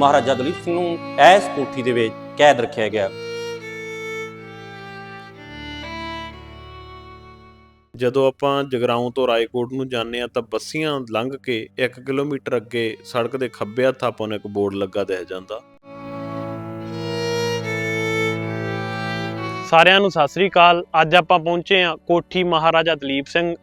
ਮਹਾਰਾਜਾ ਦਲੀਪ ਸਿੰਘ ਨੂੰ ਐਸ ਕੋਠੀ ਦੇ ਵਿੱਚ ਕੈਦ ਰੱਖਿਆ ਗਿਆ। ਜਦੋਂ ਆਪਾਂ ਜਗਰਾਉਂ ਤੋਂ ਰਾਏਕੋਟ ਨੂੰ ਜਾਂਦੇ ਆ ਤਾਂ ਬੱਸੀਆਂ ਲੰਘ ਕੇ 1 ਕਿਲੋਮੀਟਰ ਅੱਗੇ ਸੜਕ ਦੇ ਖੱਬੇ ਹੱਥ ਆਪਾਂ ਨੂੰ ਇੱਕ ਬੋਰਡ ਲੱਗਾ ਦਿਖ ਜਾਂਦਾ। ਸਾਰਿਆਂ ਨੂੰ ਸਤਿ ਸ੍ਰੀ ਅਕਾਲ। ਅੱਜ ਆਪਾਂ ਪਹੁੰਚੇ ਹਾਂ ਕੋਠੀ ਮਹਾਰਾਜਾ ਦਲੀਪ ਸਿੰਘ।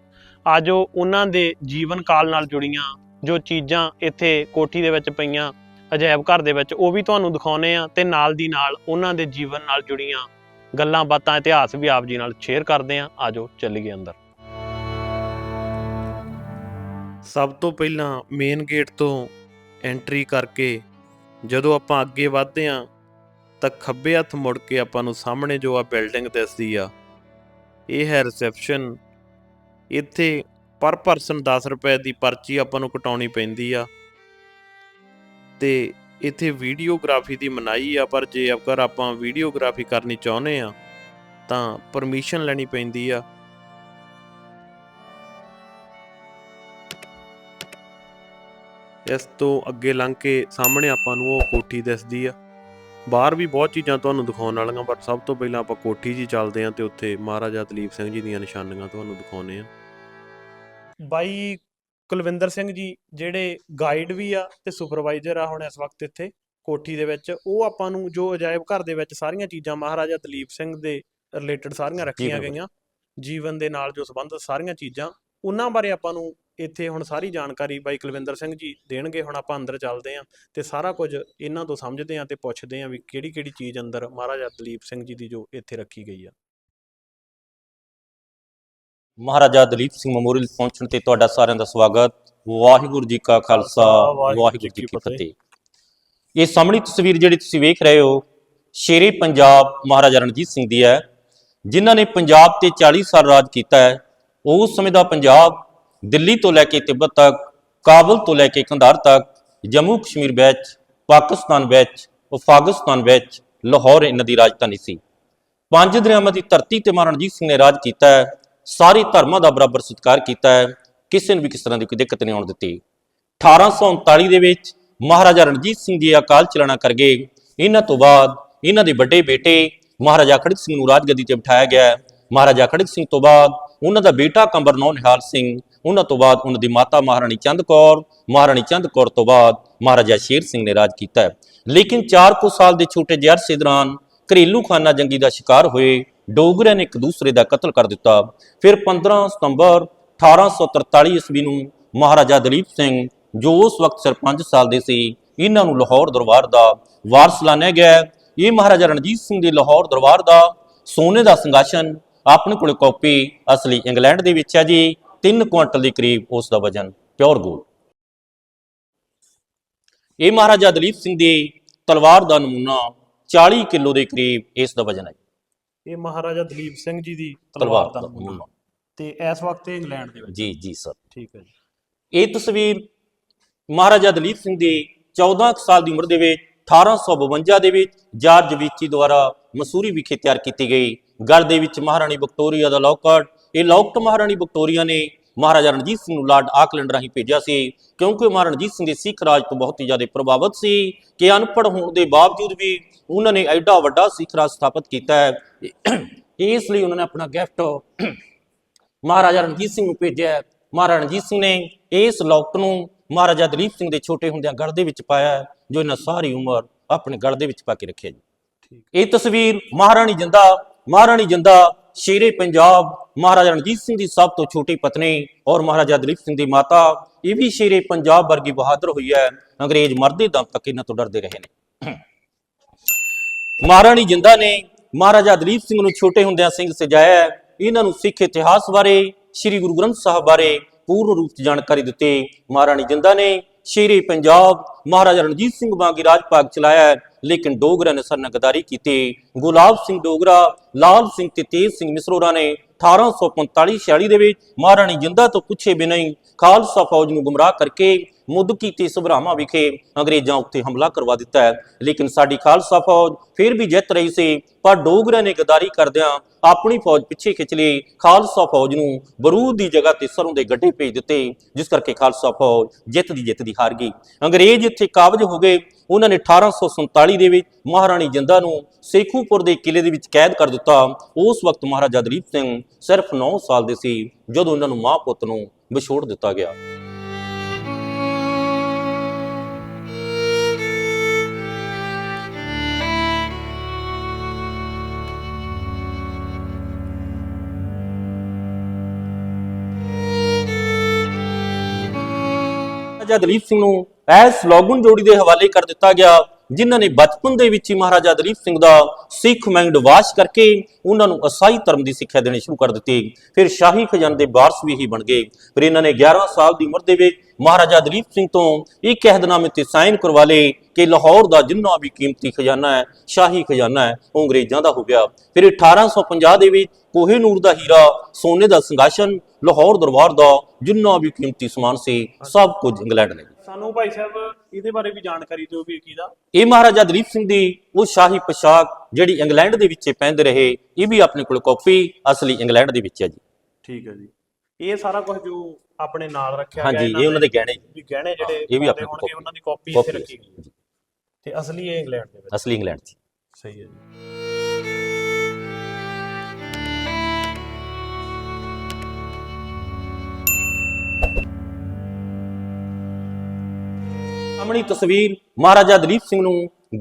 ਆਜੋ ਉਹਨਾਂ ਦੇ ਜੀਵਨ ਕਾਲ ਨਾਲ ਜੁੜੀਆਂ ਜੋ ਚੀਜ਼ਾਂ ਇੱਥੇ ਕੋਠੀ ਦੇ ਵਿੱਚ ਪਈਆਂ। ਅਜਾਇਬ ਘਰ ਦੇ ਵਿੱਚ, ਉਹ ਵੀ ਤੁਹਾਨੂੰ ਦਿਖਾਉਨੇ ਆ ਤੇ ਨਾਲ ਦੀ ਨਾਲ ਉਹਨਾਂ ਦੇ ਜੀਵਨ ਨਾਲ ਜੁੜੀਆਂ ਗੱਲਾਂ ਬਾਤਾਂ, ਇਤਿਹਾਸ ਵੀ ਆਪ ਜੀ ਨਾਲ ਸ਼ੇਅਰ ਕਰਦੇ ਆ ਆਜੋ ਚੱਲੀਏ ਅੰਦਰ। ਸਭ ਤੋਂ ਪਹਿਲਾਂ ਮੇਨ ਗੇਟ ਤੋਂ ਐਂਟਰੀ ਕਰਕੇ ਜਦੋਂ ਆਪਾਂ ਅੱਗੇ ਵਧਦੇ ਆ ਤਾਂ ਖੱਬੇ ਹੱਥ ਮੁੜ ਕੇ ਆਪਾਂ ਨੂੰ ਸਾਹਮਣੇ ਜੋ ਆ ਬਿਲਡਿੰਗ ਦਿਸਦੀ ਆ, ਇਹ ਹੈ ਰਿਸੈਪਸ਼ਨ ਇੱਥੇ ਪਰ ਪਰਸਨ 10 ਰੁਪਏ ਦੀ ਪਰਚੀ ਆਪਾਂ ਨੂੰ ਕਟਾਉਣੀ ਪੈਂਦੀ ਆ। ਤੇ ਇੱਥੇ ਵੀਡੀਓਗ੍ਰਾਫੀ ਦੀ ਮਨਾਹੀ ਆ, ਪਰ ਜੇ ਅਗਰ ਆਪਾਂ ਵੀਡੀਓਗ੍ਰਾਫੀ ਕਰਨੀ ਚਾਹੁੰਦੇ ਆ ਤਾਂ ਪਰਮਿਸ਼ਨ ਲੈਣੀ ਪੈਂਦੀ ਆ। ਇਸ ਤੋਂ ਅੱਗੇ ਲੰਘ ਕੇ ਸਾਹਮਣੇ ਆਪਾਂ ਨੂੰ ਉਹ ਕੋਠੀ ਦਿਸਦੀ ਆ। ਬਾਹਰ ਵੀ ਬਹੁਤ ਚੀਜ਼ਾਂ ਤੁਹਾਨੂੰ ਦਿਖਾਉਣ ਵਾਲੀਆਂ ਪਰ ਸਭ ਤੋਂ ਪਹਿਲਾਂ ਆਪਾਂ ਕੋਠੀ 'ਚ ਚੱਲਦੇ ਆਂ ਤੇ ਉੱਥੇ ਮਹਾਰਾਜਾ ਦਲੀਪ ਸਿੰਘ ਜੀ ਦੀਆਂ ਨਿਸ਼ਾਨੀਆਂ ਤੁਹਾਨੂੰ ਦਿਖਾਉਨੇ ਆ ਬਾਈ ਕੁਲਵਿੰਦਰ ਸਿੰਘ ਜੀ ਜਿਹੜੇ ਗਾਈਡ ਵੀ ਆ ਤੇ ਸੁਪਰਵਾਈਜ਼ਰ ਆ ਹੁਣ ਇਸ ਵਕਤ ਇੱਥੇ ਕੋਠੀ ਦੇ ਵਿੱਚ ਉਹ ਆਪਾਂ ਨੂੰ ਜੋ ਅਜਾਇਬ ਘਰ ਦੇ ਵਿੱਚ ਸਾਰੀਆਂ ਚੀਜ਼ਾਂ ਮਹਾਰਾਜਾ ਦਲੀਪ ਸਿੰਘ ਦੇ ਰਿਲੇਟਡ ਸਾਰੀਆਂ ਰੱਖੀਆਂ। ਗਈਆਂ ਜੀਵਨ ਦੇ ਨਾਲ ਜੋ ਸੰਬੰਧਿਤ ਸਾਰੀਆਂ ਚੀਜ਼ਾਂ ਉਹਨਾਂ ਬਾਰੇ ਆਪਾਂ ਨੂੰ ਇੱਥੇ ਹੁਣ ਸਾਰੀ ਜਾਣਕਾਰੀ ਬਾਈ ਕੁਲਵਿੰਦਰ ਸਿੰਘ ਜੀ ਦੇਣਗੇ ਹੁਣ ਆਪਾਂ ਅੰਦਰ ਚੱਲਦੇ ਆਂ ਤੇ ਸਾਰਾ ਕੁਝ ਇਹਨਾਂ ਤੋਂ ਸਮਝਦੇ ਆਂ ਤੇ ਪੁੱਛਦੇ ਆਂ ਵੀ ਕਿਹੜੀ ਕਿਹੜੀ ਚੀਜ਼ ਅੰਦਰ ਮਹਾਰਾਜਾ ਦਲੀਪ ਸਿੰਘ ਜੀ ਦੀ ਜੋ ਇੱਥੇ ਰੱਖੀ ਗਈ ਆ ਮਹਾਰਾਜਾ ਦਲੀਪ ਸਿੰਘ ਮੈਮੋਰੀਅਲ ਪਹੁੰਚਣ ਤੇ ਤੁਹਾਡਾ ਸਾਰਿਆਂ ਦਾ ਸਵਾਗਤ। ਵਾਹਿਗੁਰੂ ਜੀ ਕਾ ਖਾਲਸਾ ਵਾਹਿਗੁਰੂ ਜੀ ਕੀ ਫਤਿਹ। ਇਹ ਸਾਹਮਣੀ ਤਸਵੀਰ ਜਿਹੜੀ ਤੁਸੀਂ ਵੇਖ ਰਹੇ ਹੋ ਸ਼ੇਰੇ ਪੰਜਾਬ ਮਹਾਰਾਜਾ ਰਣਜੀਤ ਸਿੰਘ ਦੀ ਹੈ ਜਿਨ੍ਹਾਂ ਨੇ ਪੰਜਾਬ ਤੇ 40 ਸਾਲ ਰਾਜ ਕੀਤਾ ਹੈ। ਉਸ ਸਮੇਂ ਦਾ ਪੰਜਾਬ ਦਿੱਲੀ ਤੋਂ ਲੈ ਕੇ ਤਿੱਬਤ ਤੱਕ ਕਾਬਲ ਤੋਂ ਲੈ ਕੇ ਕੰਧਾਰ ਤੱਕ ਜੰਮੂ ਕਸ਼ਮੀਰ ਵਿੱਚ ਪਾਕਿਸਤਾਨ ਵਿੱਚ ਅਫਗਾਨਿਸਤਾਨ ਵਿੱਚ ਲਾਹੌਰ ਇਹਨਾਂ ਦੀ ਰਾਜਧਾਨੀ ਸੀ। ਪੰਜ ਦਰਿਆਵਾਂ ਦੀ ਧਰਤੀ ਤੇ ਮਹਾਰਾਜਾ ਰਣਜੀਤ ਸਿੰਘ ਨੇ ਰਾਜ ਕੀਤਾ ਹੈ। ਸਾਰੇ ਧਰਮਾਂ ਦਾ ਬਰਾਬਰ ਸਤਿਕਾਰ ਕੀਤਾ ਹੈ। ਕਿਸੇ ਨੂੰ ਵੀ ਕਿਸ ਤਰ੍ਹਾਂ ਦੀ ਕੋਈ ਦਿੱਕਤ ਨਹੀਂ ਆਉਣ ਦਿੱਤੀ। 1839 ਦੇ ਵਿੱਚ ਮਹਾਰਾਜਾ ਰਣਜੀਤ ਸਿੰਘ ਜੀ ਅਕਾਲ ਚਲਾਣਾ ਕਰ ਗਏ। ਇਹਨਾਂ ਤੋਂ ਬਾਅਦ ਇਹਨਾਂ ਦੇ ਵੱਡੇ ਬੇਟੇ ਮਹਾਰਾਜਾ ਖੜਕ ਸਿੰਘ ਨੂੰ ਰਾਜਗੱਦੀ ਤੇ ਬਿਠਾਇਆ ਗਿਆ। ਮਹਾਰਾਜਾ ਖੜਕ ਸਿੰਘ ਤੋਂ ਬਾਅਦ ਉਹਨਾਂ ਦਾ ਬੇਟਾ ਕੰਬਰ ਨੌ ਨਿਹਾਲ ਸਿੰਘ, ਉਹਨਾਂ ਤੋਂ ਬਾਅਦ ਉਹਨਾਂ ਦੀ ਮਾਤਾ ਮਹਾਰਾਣੀ ਚੰਦ ਕੌਰ, ਮਹਾਰਾਣੀ ਚੰਦ ਕੌਰ ਤੋਂ ਬਾਅਦ ਮਹਾਰਾਜਾ ਸ਼ੇਰ ਸਿੰਘ ਨੇ ਰਾਜ ਕੀਤਾ। ਲੇਕਿਨ 4 ਕੁ ਸਾਲ ਦੇ ਛੋਟੇ ਜਿਹੇ ਅਰਸੇ ਦੌਰਾਨ ਘਰੇਲੂ ਖਾਨਾ ਜੰਗੀ ਦਾ ਸ਼ਿਕਾਰ ਹੋਏ। ਡੋਗਰਿਆਂ ਨੇ ਇੱਕ ਦੂਸਰੇ ਦਾ ਕਤਲ ਕਰ ਦਿੱਤਾ। ਫਿਰ 15 ਸਤੰਬਰ 1843 ਈਸਵੀ ਨੂੰ ਮਹਾਰਾਜਾ ਦਲੀਪ ਸਿੰਘ, ਜੋ ਉਸ ਵਕਤ ਸਿਰ 5 ਸਾਲ ਦੇ ਸੀ, ਇਹਨਾਂ ਨੂੰ ਲਾਹੌਰ ਦਰਬਾਰ ਦਾ ਵਾਰਸ ਲਾਣਿਆ ਗਿਆ। ਇਹ ਮਹਾਰਾਜਾ ਰਣਜੀਤ ਸਿੰਘ ਦੇ ਲਾਹੌਰ ਦਰਬਾਰ ਦਾ ਸੋਨੇ ਦਾ ਸੰਗਾਸ਼ਨ ਆਪਣੇ ਕੋਲ ਕਾਪੀ, ਅਸਲੀ ਇੰਗਲੈਂਡ ਦੇ ਵਿੱਚ ਹੈ ਜੀ। 3 ਕੁਇੰਟਲ ਦੇ ਕਰੀਬ ਉਸ ਦਾ ਵਜਨ, ਪਿਓਰ ਗੋਲ ਇਹ ਮਹਾਰਾਜਾ ਦਲੀਪ ਸਿੰਘ ਦੀ ਤਲਵਾਰ ਦਾ ਨਮੂਨਾ 40 ਕਿਲੋ ਦੇ ਕਰੀਬ ਇਸ ਦਾ ਵਜਨ ਹੈ। ਇਹ ਮਹਾਰਾਜਾ ਦਲੀਪ ਸਿੰਘ ਜੀ ਦੀ ਤਲਵਾਰ ਦਾ ਨਮੂਨਾ ਤੇ ਇਸ ਵਕਤ ਇਹ ਇੰਗਲੈਂਡ ਦੇ ਵਿੱਚ ਜੀ ਜੀ ਸਰ। ਠੀਕ ਹੈ ਜੀ। ਇਹ ਤਸਵੀਰ ਮਹਾਰਾਜਾ ਦਲੀਪ ਸਿੰਘ ਦੀ 14 ਕੁ ਸਾਲ ਦੀ ਉਮਰ ਦੇ ਵਿੱਚ 1852 ਦੇ ਵਿੱਚ ਜਾਰਜ ਵੀਚੀ ਦੁਆਰਾ ਮਸੂਰੀ ਵਿਖੇ ਤਿਆਰ ਕੀਤੀ ਗਈ। ਗਲ ਦੇ ਵਿੱਚ ਮਹਾਰਾਣੀ ਵਿਕਟੋਰੀਆ ਦਾ ਲੌਕਟ ਇਹ ਲੌਕਟ ਮਹਾਰਾਣੀ ਵਿਕਟੋਰੀਆ ਨੇ ਮਹਾਰਾਜਾ ਰਣਜੀਤ ਸਿੰਘ ਨੂੰ ਲਾਰਡ ਆਕਲੈਂਡ ਰਾਹੀਂ ਭੇਜਿਆ ਸੀ ਕਿਉਂਕਿ ਮਹਾਰਾਜਾ ਰਣਜੀਤ ਸਿੰਘ ਦੇ ਸਿੱਖ ਰਾਜ ਤੋਂ ਬਹੁਤ ਹੀ ਜ਼ਿਆਦਾ ਪ੍ਰਭਾਵਿਤ ਸੀ ਕਿ ਅਨਪੜ੍ਹ ਹੋਣ ਦੇ ਬਾਵਜੂਦ ਵੀ ਉਹਨਾਂ ਨੇ ਐਡਾ ਵੱਡਾ ਸਿੱਖ ਰਾਜ ਸਥਾਪਿਤ ਕੀਤਾ ਹੈ। ਇਸ ਲਈ ਉਹਨਾਂ ਨੇ ਆਪਣਾ ਗਿਫਟ ਮਹਾਰਾਜਾ ਰਣਜੀਤ ਸਿੰਘ ਨੂੰ ਭੇਜਿਆ। ਮਹਾਰਾਜਾ ਰਣਜੀਤ ਸਿੰਘ ਨੇ ਇਸ ਲੌਕਟ ਨੂੰ ਮਹਾਰਾਜਾ ਦਲੀਪ ਸਿੰਘ ਦੇ ਛੋਟੇ ਹੁੰਦਿਆਂ ਗੜ ਦੇ ਵਿੱਚ ਪਾਇਆ ਜੋ ਇਹਨਾਂ ਸਾਰੀ ਉਮਰ ਆਪਣੇ ਗੜ ਦੇ ਵਿੱਚ ਪਾ ਕੇ ਰੱਖਿਆ ਜੀ। ਇਹ ਤਸਵੀਰ ਮਹਾਰਾਣੀ ਜਿੰਦਾ ਮਹਾਰਾਣੀ ਜਿੰਦਾ ਸ਼ੇਰੇ ਪੰਜਾਬ ਮਹਾਰਾਜਾ ਰਣਜੀਤ ਸਿੰਘ ਦੀ ਸਭ ਤੋਂ ਛੋਟੀ ਪਤਨੀ ਔਰ ਮਹਾਰਾਜਾ ਦਲੀਪ ਸਿੰਘ ਦੀ ਮਾਤਾ, ਇਹ ਵੀ ਸ਼ੇਰੇ ਪੰਜਾਬ ਵਰਗੀ ਬਹਾਦਰ ਹੋਈ ਹੈ। ਅੰਗਰੇਜ਼ ਮਰਦੇ ਦਮ ਤੱਕ ਇਹਨਾਂ ਤੋਂ ਡਰਦੇ ਰਹੇ ਨੇ। ਮਹਾਰਾਣੀ ਜਿੰਦਾ ਨੇ ਮਹਾਰਾਜਾ ਦਲੀਪ ਸਿੰਘ ਨੂੰ ਛੋਟੇ ਹੁੰਦਿਆਂ ਸਿੰਘ ਸਜਾਇਆ। ਇਹਨਾਂ ਨੂੰ ਸਿੱਖ ਇਤਿਹਾਸ ਬਾਰੇ, ਸ੍ਰੀ ਗੁਰੂ ਗ੍ਰੰਥ ਸਾਹਿਬ ਬਾਰੇ ਪੂਰਨ ਰੂਪ ਚ ਜਾਣਕਾਰੀ ਦਿੱਤੀ। ਮਹਾਰਾਣੀ ਜਿੰਦਾ ਨੇ ਸ਼ੇਰੇ ਪੰਜਾਬ ਮਹਾਰਾਜਾ ਰਣਜੀਤ ਸਿੰਘ ਵਾਂਗੀ ਰਾਜ ਭਾਗ ਚਲਾਇਆ, ਲੇਕਿਨ ਡੋਗਰਾ ਨੇ ਸਰਨਾ ਗਦਾਰੀ ਕੀਤੀ। ਗੁਲਾਬ ਸਿੰਘ ਡੋਗਰਾ, ਲਾਲ ਸਿੰਘ ਤੇ ਤੇਜ ਸਿੰਘ ਮਿਸਰੋਰਾ ਨੇ 1845 46 ਦੇ ਵਿੱਚ ਮਹਾਰਾਣੀ ਜਿੰਦਾ ਤੋਂ ਪੁੱਛੇ ਬਿਨਾਂ ਹੀ ਖਾਲਸਾ ਫੌਜ ਨੂੰ ਗੁੰਮਰਾਹ ਕਰਕੇ ਮੁੱਦ ਕੀਤੇ ਸਭਰਾਵਾਂ ਵਿਖੇ ਅੰਗਰੇਜ਼ਾਂ ਉੱਤੇ ਹਮਲਾ ਕਰਵਾ ਦਿੱਤਾ ਹੈ। ਲੇਕਿਨ ਸਾਡੀ ਖਾਲਸਾ ਫੌਜ ਫਿਰ ਵੀ ਜਿੱਤ ਰਹੀ ਸੀ, ਪਰ ਡੋਗਰਿਆਂ ਨੇ ਗਦਾਰੀ ਕਰਦਿਆਂ ਆਪਣੀ ਫੌਜ ਪਿੱਛੇ ਖਿੱਚ ਲਈ। ਖਾਲਸਾ ਫੌਜ ਨੂੰ ਬਰੂਦ ਦੀ ਜਗ੍ਹਾ ਤੇ ਸਰੋਂ ਦੇ ਗੱਡੇ ਭੇਜ ਦਿੱਤੇ, ਜਿਸ ਕਰਕੇ ਖਾਲਸਾ ਫੌਜ ਜਿੱਤ ਦੀ ਜਿੱਤ ਦੀ ਹਾਰ ਗਈ। ਅੰਗਰੇਜ਼ ਇੱਥੇ ਕਾਬਜ ਹੋ ਗਏ। ਉਹਨਾਂ ਨੇ 1847 ਦੇ ਵਿੱਚ ਮਹਾਰਾਣੀ ਜਿੰਦਾ ਨੂੰ ਸੇਖੂਪੁਰ ਦੇ ਕਿਲੇ ਦੇ ਵਿੱਚ ਕੈਦ ਕਰ ਦਿੱਤਾ। ਉਸ ਵਕਤ ਮਹਾਰਾਜਾ ਦਲੀਪ ਸਿੰਘ ਸਿਰਫ 9 ਸਾਲ ਦੇ ਸੀ, ਜਦੋਂ ਉਹਨਾਂ ਨੂੰ ਮਾਂ ਪੁੱਤ ਨੂੰ ਵਿਛੋੜ ਦਿੱਤਾ ਗਿਆ। ਮਹਾਰਾਜਾ ਦਲੀਪ ਸਿੰਘ ਨੂੰ ਐਸ ਲੌਗਨ ਜੋੜੀ ਦੇ ਹਵਾਲੇ ਕਰ ਦਿੱਤਾ ਗਿਆ। ਜਿਨ੍ਹਾਂ ਨੇ ਬਚਪਨ ਦੇ ਵਿੱਚ ਹੀ ਮਹਾਰਾਜਾ ਦਲੀਪ ਸਿੰਘ ਦਾ ਸਿੱਖ ਮੈਂਗਡ ਵਾਸ਼ ਕਰਕੇ ਉਹਨਾਂ ਨੂੰ ਅਸਾਈ ਧਰਮ ਦੀ ਸਿੱਖਿਆ ਦੇਣੀ ਸ਼ੁਰੂ ਕਰ ਦਿੱਤੀ। ਫਿਰ ਸ਼ਾਹੀ ਖਜ਼ਾਨੇ ਦੇ ਵਾਰਸ ਵੀ ਹੀ ਬਣ ਗਏ। ਫਿਰ ਇਹਨਾਂ ਨੇ 11 ਸਾਲ ਦੀ ਉਮਰ ਦੇ ਵਿੱਚ ਮਹਾਰਾਜਾ ਦਲੀਪ ਸਿੰਘ ਤੋਂ ਇੱਕ ਅਹਿਦਨਾਮੇ ਤੇ ਸਾਈਨ ਕਰਵਾ ਲਏ ਕਿ ਲਾਹੌਰ ਦਾ ਜਿੰਨਾ ਵੀ ਕੀਮਤੀ ਖਜ਼ਾਨਾ ਹੈ, ਸ਼ਾਹੀ ਖਜ਼ਾਨਾ ਹੈ, ਉਹ ਅੰਗਰੇਜ਼ਾਂ ਦਾ ਹੋ ਗਿਆ। ਫਿਰ 1850 ਦੇ ਵਿੱਚ ਕੋਹੇਨੂਰ ਦਾ ਹੀਰਾ, ਸੋਨੇ ਦਾ ਸੰਗਾਸ਼ਨ ਲਾਹੌਰ ਦਰਬਾਰ ਦਾ ਜਿੰਨਾ ਵੀ ਕੀਮਤੀ ਸਮਾਨ ਸੀ, ਸਭ ਕੁਝ ਇੰਗਲੈਂਡ ਨੇ। ਸਾਨੂੰ ਭਾਈ ਸਾਹਿਬ ਇਹਦੇ ਬਾਰੇ ਵੀ ਜਾਣਕਾਰੀ ਦਿਓ ਵੀ ਕੀ ਦਾ। ਇਹ ਮਹਾਰਾਜਾ ਦਲੀਪ ਸਿੰਘ ਦੀ ਉਹ ਸ਼ਾਹੀ ਪੋਸ਼ਾਕ ਜਿਹੜੀ ਇੰਗਲੈਂਡ ਦੇ ਵਿੱਚ ਪਹਿਨਦੇ ਰਹੇ ਇਹ ਵੀ ਆਪਣੇ ਕੋਲ ਕਾਪੀ ਅਸਲੀ ਇੰਗਲੈਂਡ ਦੇ ਵਿੱਚ ਹੈ ਜੀ। ਠੀਕ ਹੈ ਜੀ। ਇਹ ਸਾਰਾ ਕੁਝ ਜੋ ਆਪਣੇ ਨਾਲ ਰੱਖਿਆ ਹਾਂਜੀ ਇਹਨਾਂ ਇਹ ਉਹਨਾਂ ਦੇ ਗਹਿਣੇ ਵੀ ਗਹਿਣੇ ਜਿਹੜੇ ਇਹ ਵੀ ਆਪਣੇ copy- ਉਹਨਾਂ ਦੀ ਕਾਪੀ ਇੱਥੇ ਰੱਖੀ ਗਈ ਹੈ। ਤੇ ਅਸਲੀ ਇਹ ਇੰਗਲੈਂਡ ਦੇ ਵਿੱਚ। ਅਸਲੀ ਇੰਗਲੈਂਡ 'ਚ। ਸਹੀ ਹੈ ਜੀ। ਸਾਹਮਣੀ ਤਸਵੀਰ ਮਹਾਰਾਜਾ ਦਲੀਪ ਸਿੰਘ ਨੂੰ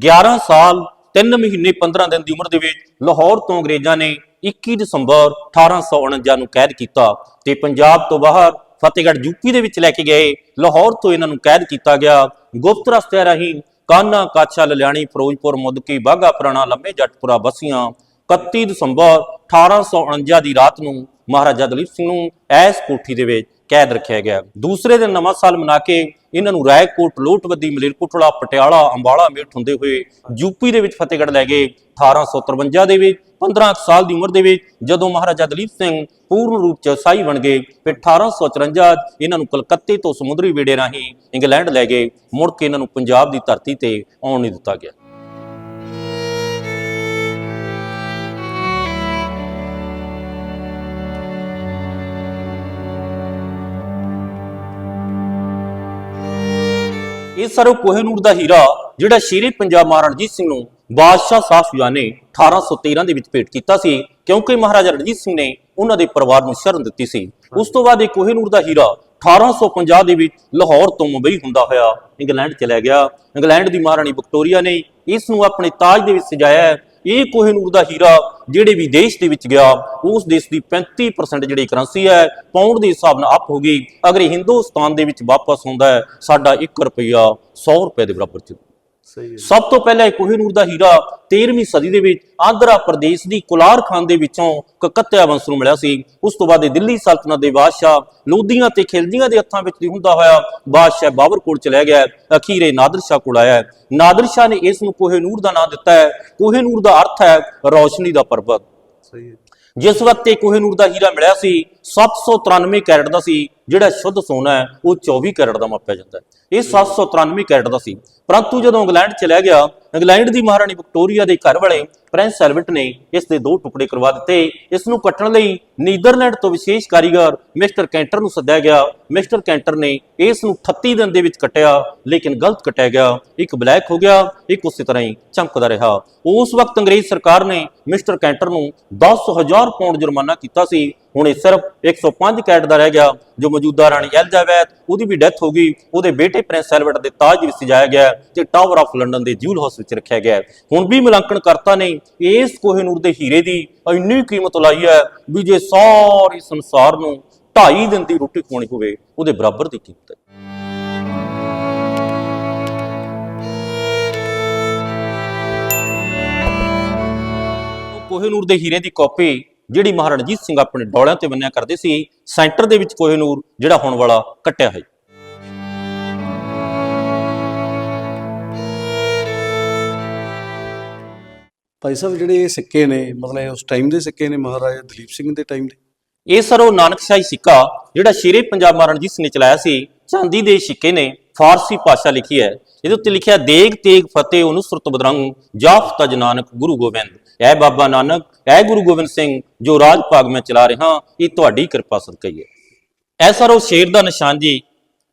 11 ਸਾਲ 3 ਮਹੀਨੇ 15 ਦਿਨ ਦੀ ਉਮਰ ਦੇ ਵਿੱਚ ਲਾਹੌਰ ਤੋਂ ਅੰਗਰੇਜ਼ਾਂ ਨੇ 21 ਦਸੰਬਰ 1849 ਨੂੰ ਕੈਦ ਕੀਤਾ ਤੇ ਪੰਜਾਬ ਤੋਂ ਬਾਹਰ ਫਤਿਹਗੜ੍ਹ ਯੂਪੀ ਦੇ ਵਿੱਚ ਲੈ ਕੇ ਗਏ। ਲਾਹੌਰ ਤੋਂ ਇਹਨਾਂ ਨੂੰ ਕੈਦ ਕੀਤਾ ਗਿਆ। ਗੁਪਤ ਰਸਤੇ ਰਾਹੀਂ ਕਾਨਾ, ਕਾਛਾ ਲਲਿਆਣੀ ਫਿਰੋਜ਼ਪੁਰ, ਮੁਦਕੀ ਬਾਗਾ ਪੁਰਾਣਾ, ਲੰਮੇ ਜੱਟਪੁਰਾ ਬਸੀਆਂ 31 ਦਸੰਬਰ 1849 ਦੀ ਰਾਤ ਨੂੰ ਮਹਾਰਾਜਾ ਦਲੀਪ ਸਿੰਘ ਨੂੰ ਐਸ ਕੋਠੀ ਦੇ ਵਿੱਚ ਕੈਦ ਰੱਖਿਆ ਗਿਆ। ਦੂਸਰੇ ਦਿਨ ਨਵਾਂ ਸਾਲ ਮਨਾ ਕੇ ਇਹਨਾਂ ਨੂੰ ਰਾਏਕੋਟ, ਲੋਟਵੱਦੀ, ਮਲੇਰਕੋਟਲਾ, ਪਟਿਆਲਾ, ਅੰਬਾਲਾ ਮੇਟ ਹੁੰਦੇ ਹੋਏ ਯੂਪੀ ਦੇ ਵਿੱਚ ਫਤਿਹਗੜ੍ਹ ਲੈ ਗਏ। 1853 ਦੇ ਵਿੱਚ 15 ਸਾਲ ਦੀ ਉਮਰ ਦੇ ਵਿੱਚ ਜਦੋਂ ਮਹਾਰਾਜਾ ਦਲੀਪ ਸਿੰਘ ਪੂਰਨ ਰੂਪ ਚ ਸਾਈ ਬਣ ਗਏ, ਫਿਰ 1854 'ਚ ਇਹਨਾਂ ਨੂੰ ਕਲਕੱਤੇ ਤੋਂ ਸਮੁੰਦਰੀ ਵੇੜੇ ਰਾਹੀਂ ਇੰਗਲੈਂਡ ਲੈ ਗਏ। ਮੁੜ ਕੇ ਇਹਨਾਂ ਨੂੰ ਪੰਜਾਬ ਦੀ ਧਰਤੀ ਤੇ ਆਉਣ ਨਹੀਂ ਦਿੱਤਾ ਗਿਆ। ਇਹ ਸਰੋ ਕੋਹਿਨੂਰ ਦਾ ਹੀਰਾ ਜਿਹੜਾ ਸ਼ੇਰੇ ਪੰਜਾਬ ਮਹਾਰਾਜਾ ਰਣਜੀਤ ਸਿੰਘ ਨੂੰ ਬਾਦਸ਼ਾਹ ਸ਼ਾਹ ਸੁਜਾ ਨੇ 1813 ਦੇ ਵਿੱਚ ਭੇਟ ਕੀਤਾ ਸੀ, ਕਿਉਂਕਿ ਮਹਾਰਾਜਾ ਰਣਜੀਤ ਸਿੰਘ ਨੇ ਉਹਨਾਂ ਦੇ ਪਰਿਵਾਰ ਨੂੰ ਸ਼ਰਨ ਦਿੱਤੀ ਸੀ। ਉਸ ਤੋਂ ਬਾਅਦ ਇਹ ਕੋਹਿਨੂਰ ਦਾ ਹੀਰਾ 1850 ਦੇ ਵਿੱਚ ਲਾਹੌਰ ਤੋਂ ਮੁੰਬਈ ਹੁੰਦਾ ਹੋਇਆ, ਇੰਗਲੈਂਡ ਚਲਾ ਗਿਆ। ਇੰਗਲੈਂਡ ਦੀ ਮਹਾਰਾਣੀ ਵਿਕਟੋਰੀਆ ਨੇ ਇਸ ਨੂੰ ਆਪਣੇ ਤਾਜ ਦੇ ਵਿੱਚ ਸਜਾਇਆ ਇਹ ਕੋਹਿਨੂਰ ਦਾ ਹੀਰਾ ਜਿਹੜੇ ਵੀ ਦੇਸ਼ ਦੇ ਵਿੱਚ ਗਿਆ, ਉਸ ਦੇਸ਼ ਦੀ 35% ਜਿਹੜੀ ਕਰੰਸੀ ਹੈ ਪਾਉਂਡ ਦੇ ਹਿਸਾਬ ਨਾਲ ਅਪ ਹੋ ਗਈ। ਅਗਰ ਹਿੰਦੁਸਤਾਨ ਦੇ ਵਿੱਚ ਵਾਪਸ ਹੁੰਦਾ ਹੈ, ਸਾਡਾ 1 ਰੁਪਿਆ 100 ਰੁਪਏ ਦੇ ਬਰਾਬਰ ਚ ਸਹੀ ਹੈ। ਸਭ ਤੋਂ ਪਹਿਲਾਂ ਇਹ ਕੋਹਿਨੂਰ ਦਾ ਹੀਰਾ 13ਵੀਂ ਸਦੀ ਦੇ ਵਿੱਚ ਆਂਧਰਾ ਪ੍ਰਦੇਸ਼ ਦੀ ਕੁਲਾਰ ਖਾਨ ਦੇ ਵਿੱਚੋਂ ਕਕਤਿਆ ਵੰਸ਼ ਨੂੰ ਮਿਲਿਆ ਸੀ। ਉਸ ਤੋਂ ਬਾਅਦ ਇਹ ਦਿੱਲੀ ਸਲਤਨਤ ਦੇ ਬਾਦਸ਼ਾਹ ਲੋਧੀਆਂ ਤੇ ਖਿਲਜੀਆਂ ਦੇ ਹੱਥਾਂ ਵਿੱਚ ਦੀ ਹੁੰਦਾ ਹੋਇਆ ਬਾਦਸ਼ਾਹ ਬਾਬਰ ਕੋਲ ਚਲਾ ਗਿਆ। ਅਖੀਰੇ ਨਾਦਰ ਸ਼ਾਹ ਕੋਲ ਆਇਆ। ਨਾਦਰ ਸ਼ਾਹ ਨੇ ਇਸ ਨੂੰ ਕੋਹਿਨੂਰ ਦਾ ਨਾਮ ਦਿੱਤਾ ਹੈ। ਕੋਹਿਨੂਰ ਦਾ ਅਰਥ ਹੈ ਰੌਸ਼ਨੀ ਦਾ ਪਰਬਤ। ਸਹੀ ਹੈ। ਜਿਸ ਵਕਤ ਇਹ ਕੋਹਿਨੂਰ ਦਾ ਹੀਰਾ ਮਿਲਿਆ ਸੀ 793 ਕੈਰਟ ਦਾ ਸੀ, ਜਿਹੜਾ ਸ਼ੁੱਧ ਸੋਨਾ ਹੈ, ਉਹ 24 ਕੈਰਟ ਦਾ ਮਾਪਿਆ ਜਾਂਦਾ ਹੈ। ਇਹ 793 ਕੈਰਟ ਦਾ ਸੀ। ਪਰੰਤੂ ਜਦੋਂ ਇੰਗਲੈਂਡ ਚਲਿਆ ਗਿਆ, ਇੰਗਲੈਂਡ ਦੀ ਮਹਾਰਾਣੀ ਵਿਕਟੋਰੀਆ ਦੇ ਘਰ ਵਾਲੇ ਪ੍ਰਿੰਸ ਐਲਬਰਟ ਨੇ ਇਸ ਦੇ ਦੋ ਟੁਕੜੇ ਕਰਵਾ ਦਿੱਤੇ। ਇਸ ਨੂੰ ਕੱਟਣ ਲਈ ਨੀਦਰਲੈਂਡ ਤੋਂ ਵਿਸ਼ੇਸ਼ ਕਾਰੀਗਰ ਮਿਸਟਰ ਕੈਂਟਰ ਨੂੰ ਸੱਦਿਆ ਗਿਆ। ਮਿਸਟਰ ਕੈਂਟਰ ਨੇ ਇਸ ਨੂੰ 38 ਦਿਨ ਦੇ ਵਿੱਚ ਕੱਟਿਆ, ਲੇਕਿਨ ਗਲਤ ਕੱਟਿਆ ਗਿਆ। ਇੱਕ ਬਲੈਕ ਹੋ ਗਿਆ, ਇੱਕ ਉਸੇ ਤਰ੍ਹਾਂ ਹੀ ਚਮਕਦਾ ਰਿਹਾ। ਉਸ ਵਕਤ ਅੰਗਰੇਜ਼ ਸਰਕਾਰ ਨੇ ਮਿਸਟਰ ਕੈਂਟਰ ਨੂੰ 10000 ਪਾਉਂਡ ਜੁਰਮਾਨਾ ਕੀਤਾ ਸੀ। ਹੁਣ ਇਹ ਸਿਰਫ 105 ਕੈਟ ਦਾ ਰਹਿ ਗਿਆ। ਜੋ ਮੌਜੂਦਾ ਰਾਣੀ ਐਲਜ਼ਾਬੈਥ, ਉਹਦੀ ਵੀ ਡੈਥ ਹੋ ਗਈ। ਉਹਦੇ ਬੇਟੇ ਪ੍ਰਿੰਸ ਐਲਬਰਟ ਦੇ ਤਾਜ ਵਿੱਚ ਸਜਾਇਆ ਗਿਆ ਹੈ ਤੇ ਟਾਵਰ ਆਫ ਲੰਡਨ ਦੇ ਜਿਊਲ ਹਾਊਸ ਵਿੱਚ ਰੱਖਿਆ ਗਿਆ ਹੁਣ ਵੀ ਮੁਲਾਂਕਣਕਰਤਾ ਨੇ ਇਸ ਕੋਹਿਨੂਰ ਦੇ ਹੀਰੇ ਦੀ ਇੰਨੀ ਕੀਮਤ ਲਾਈ ਹੈ ਵੀ ਜੇ ਸਾਰੇ ਸੰਸਾਰ ਨੂੰ ਢਾਈ ਦਿਨ ਦੀ ਰੋਟੀ ਖਵਾਉਣੀ ਹੋਵੇ, ਉਹਦੇ ਬਰਾਬਰ ਦੀ ਕੀਮਤ ਹੈ। ਉਹ ਦੇ ਹੀਰੇ ਦੀ ਕਾਪੀ ਜਿਹੜੀ ਮਹਾਰਣਜੀਤ ਸਿੰਘ ਆਪਣੇ ਡੋਲਿਆਂ ਤੇ ਬੰਨਿਆ ਕਰਦੇ ਸੀ, ਸੈਂਟਰ ਦੇ ਵਿੱਚ ਕੋਹਿਨੂਰ ਜਿਹੜਾ ਹੋਣ ਵਾਲਾ ਕੱਟਿਆ ਹੈ। ਭਾਈ ਸਾਹਿਬ, ਜਿਹੜੇ ਇਹ ਸਿੱਕੇ ਨੇ, ਮਤਲਬ ਉਸ ਟਾਈਮ ਦੇ ਸਿੱਕੇ ਨੇ ਮਹਾਰਾਜਾ ਦਲੀਪ ਸਿੰਘ ਦੇ ਟਾਈਮ ਦੇ? ਇਹ ਸਰ ਉਹ ਨਾਨਕਸ਼ਾਹੀ ਸਿੱਕਾ, ਜਿਹੜਾ ਸ਼ੇਰੇ ਪੰਜਾਬ ਮਹਾਰਾਣਾ ਰਣਜੀਤ ਸਿੰਘ ਨੇ ਚਲਾਇਆ ਸੀ, ਚਾਂਦੀ ਦੇ ਸਿੱਕੇ ਨੇ, ਫਾਰਸੀ ਭਾਸ਼ਾ ਲਿਖੀ ਹੈ। ਇਹਦੇ ਉੱਤੇ ਲਿਖਿਆ, ਦੇਗ ਤੇਗ ਫਤਿਹ ਅਨੁਸਰਤ ਬਦਰੰਗ ਜਾਫ ਤਜ ਨਾਨਕ ਗੁਰੂ ਗੋਬਿੰਦ। ਐ ਬਾਬਾ ਨਾਨਕ, ਐ ਗੁਰੂ ਗੋਬਿੰਦ ਸਿੰਘ, ਜੋ ਰਾਜ ਭਾਗ ਮੈਂ ਚਲਾ ਰਿਹਾ ਇਹ ਤੁਹਾਡੀ ਕਿਰਪਾ ਸਦਕਾ ਹੀ ਹੈ। ਇਹ ਸਰ ਉਹ ਸ਼ੇਰ ਦਾ ਨਿਸ਼ਾਨ ਜੀ,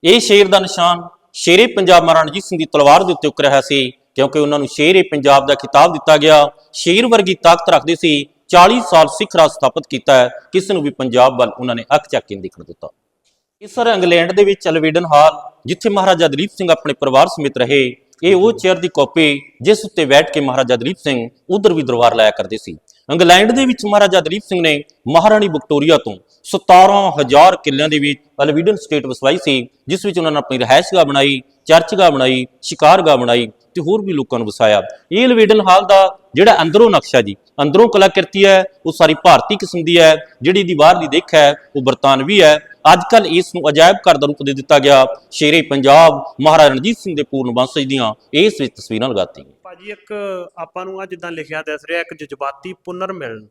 ਇਹ ਸ਼ੇਰ ਦਾ ਨਿਸ਼ਾਨ ਸ਼ੇਰੇ ਪੰਜਾਬ ਮਹਾਰਾਣਾ ਰਣਜੀਤ ਸਿੰਘ ਦੀ ਤਲਵਾਰ ਦੇ ਉੱਤੇ ਉਕ ਰਿਹਾ ਸੀ। ਕਿਉਂਕਿ ਉਹਨਾਂ ਨੂੰ ਸ਼ੇਰ ਸ਼ੇਰੇ ਪੰਜਾਬ ਦਾ ਖਿਤਾਬ ਦਿੱਤਾ ਗਿਆ। ਸ਼ੇਰ ਵਰਗੀ ਤਾਕਤ ਰੱਖਦੇ ਸੀ 40 ਸਾਲ ਸਿੱਖ ਰਾਜ ਸਥਾਪਿਤ ਕੀਤਾ ਹੈ, ਕਿਸੇ ਨੂੰ ਵੀ ਪੰਜਾਬ ਵੱਲ ਉਹਨਾਂ ਨੇ ਅੱਖ ਚੱਕ ਕੇ ਨਹੀਂ ਦੇਖਣ ਦਿੱਤਾ। ਇਸ ਸਰ ਇੰਗਲੈਂਡ ਦੇ ਵਿੱਚ ਐਲਵੇਡਨ ਹਾਲ, ਜਿੱਥੇ ਮਹਾਰਾਜਾ ਦਲੀਪ ਸਿੰਘ ਆਪਣੇ ਪਰਿਵਾਰ ਸਮੇਤ ਰਹੇ, ਇਹ ਉਹ ਚੇਅਰ ਦੀ ਕਾਪੀ, ਜਿਸ ਉੱਤੇ ਬੈਠ ਕੇ ਮਹਾਰਾਜਾ ਦਲੀਪ ਸਿੰਘ ਉਧਰ ਵੀ ਦਰਬਾਰ ਲਾਇਆ ਕਰਦੇ ਸੀ। ਇੰਗਲੈਂਡ ਦੇ ਵਿੱਚ ਮਹਾਰਾਜਾ ਦਲੀਪ ਸਿੰਘ ਨੇ ਮਹਾਰਾਣੀ ਵਿਕਟੋਰੀਆ ਤੋਂ 17000 ਕਿੱਲਿਆਂ ਦੇ ਵਿੱਚ ਅਲਵੀਡਨ ਸਟੇਟ ਵਸਵਾਈ ਸੀ, ਜਿਸ ਵਿੱਚ ਉਹਨਾਂ ਨੇ ਆਪਣੀ ਰਿਹਾਇਸ਼ਗਾਹ ਬਣਾਈ, ਚਰਚਗਾਹ ਬਣਾਈ, ਸ਼ਿਕਾਰਗਾਹ ਬਣਾਈ ਤੇ ਹੋਰ ਵੀ ਲੋਕਾਂ ਨੂੰ ਵਸਾਇਆ। ਇਹ ਅਲਵੀਡਨ ਹਾਲ ਦਾ ਜਿਹੜਾ ਅੰਦਰੋਂ ਨਕਸ਼ਾ ਜੀ, ਅੰਦਰੋਂ ਕਲਾਕ੍ਰਿਤੀ ਹੈ, ਉਹ ਸਾਰੀ ਭਾਰਤੀ ਕਿਸਮ ਦੀ ਹੈ, ਜਿਹੜੀ ਦੀ ਬਾਹਰਲੀ ਦੇਖ ਹੈ, ਉਹ ਬਰਤਾਨਵੀ ਹੈ। ਅੱਜ ਕੱਲ ਇਸ ਨੂੰ ਅਜਾਇਬ ਘਰ ਦਾ ਰੂਪ ਦੇ ਦਿੱਤਾ ਗਿਆ। ਸ਼ੇਰੇ ਪੰਜਾਬ, ਮਹਾਰਾਜਾ ਰਣਜੀਤ ਸਿੰਘ ਦੇ ਪੂਰਨ ਵੰਸ਼ਜ ਦੀਆਂ ਇਸ ਵਿੱਚ ਤਸਵੀਰਾਂ ਲਗਾਤੀਆਂ ਭਾਜੀ, ਇੱਕ ਆਪਾਂ ਨੂੰ ਆ ਜਿੱਦਾਂ ਲਿਖਿਆ ਦੱਸ ਰਿਹਾ, ਇੱਕ ਜਜ਼ਬਾਤੀ ਪੁਨਰ ਮਿਲਣ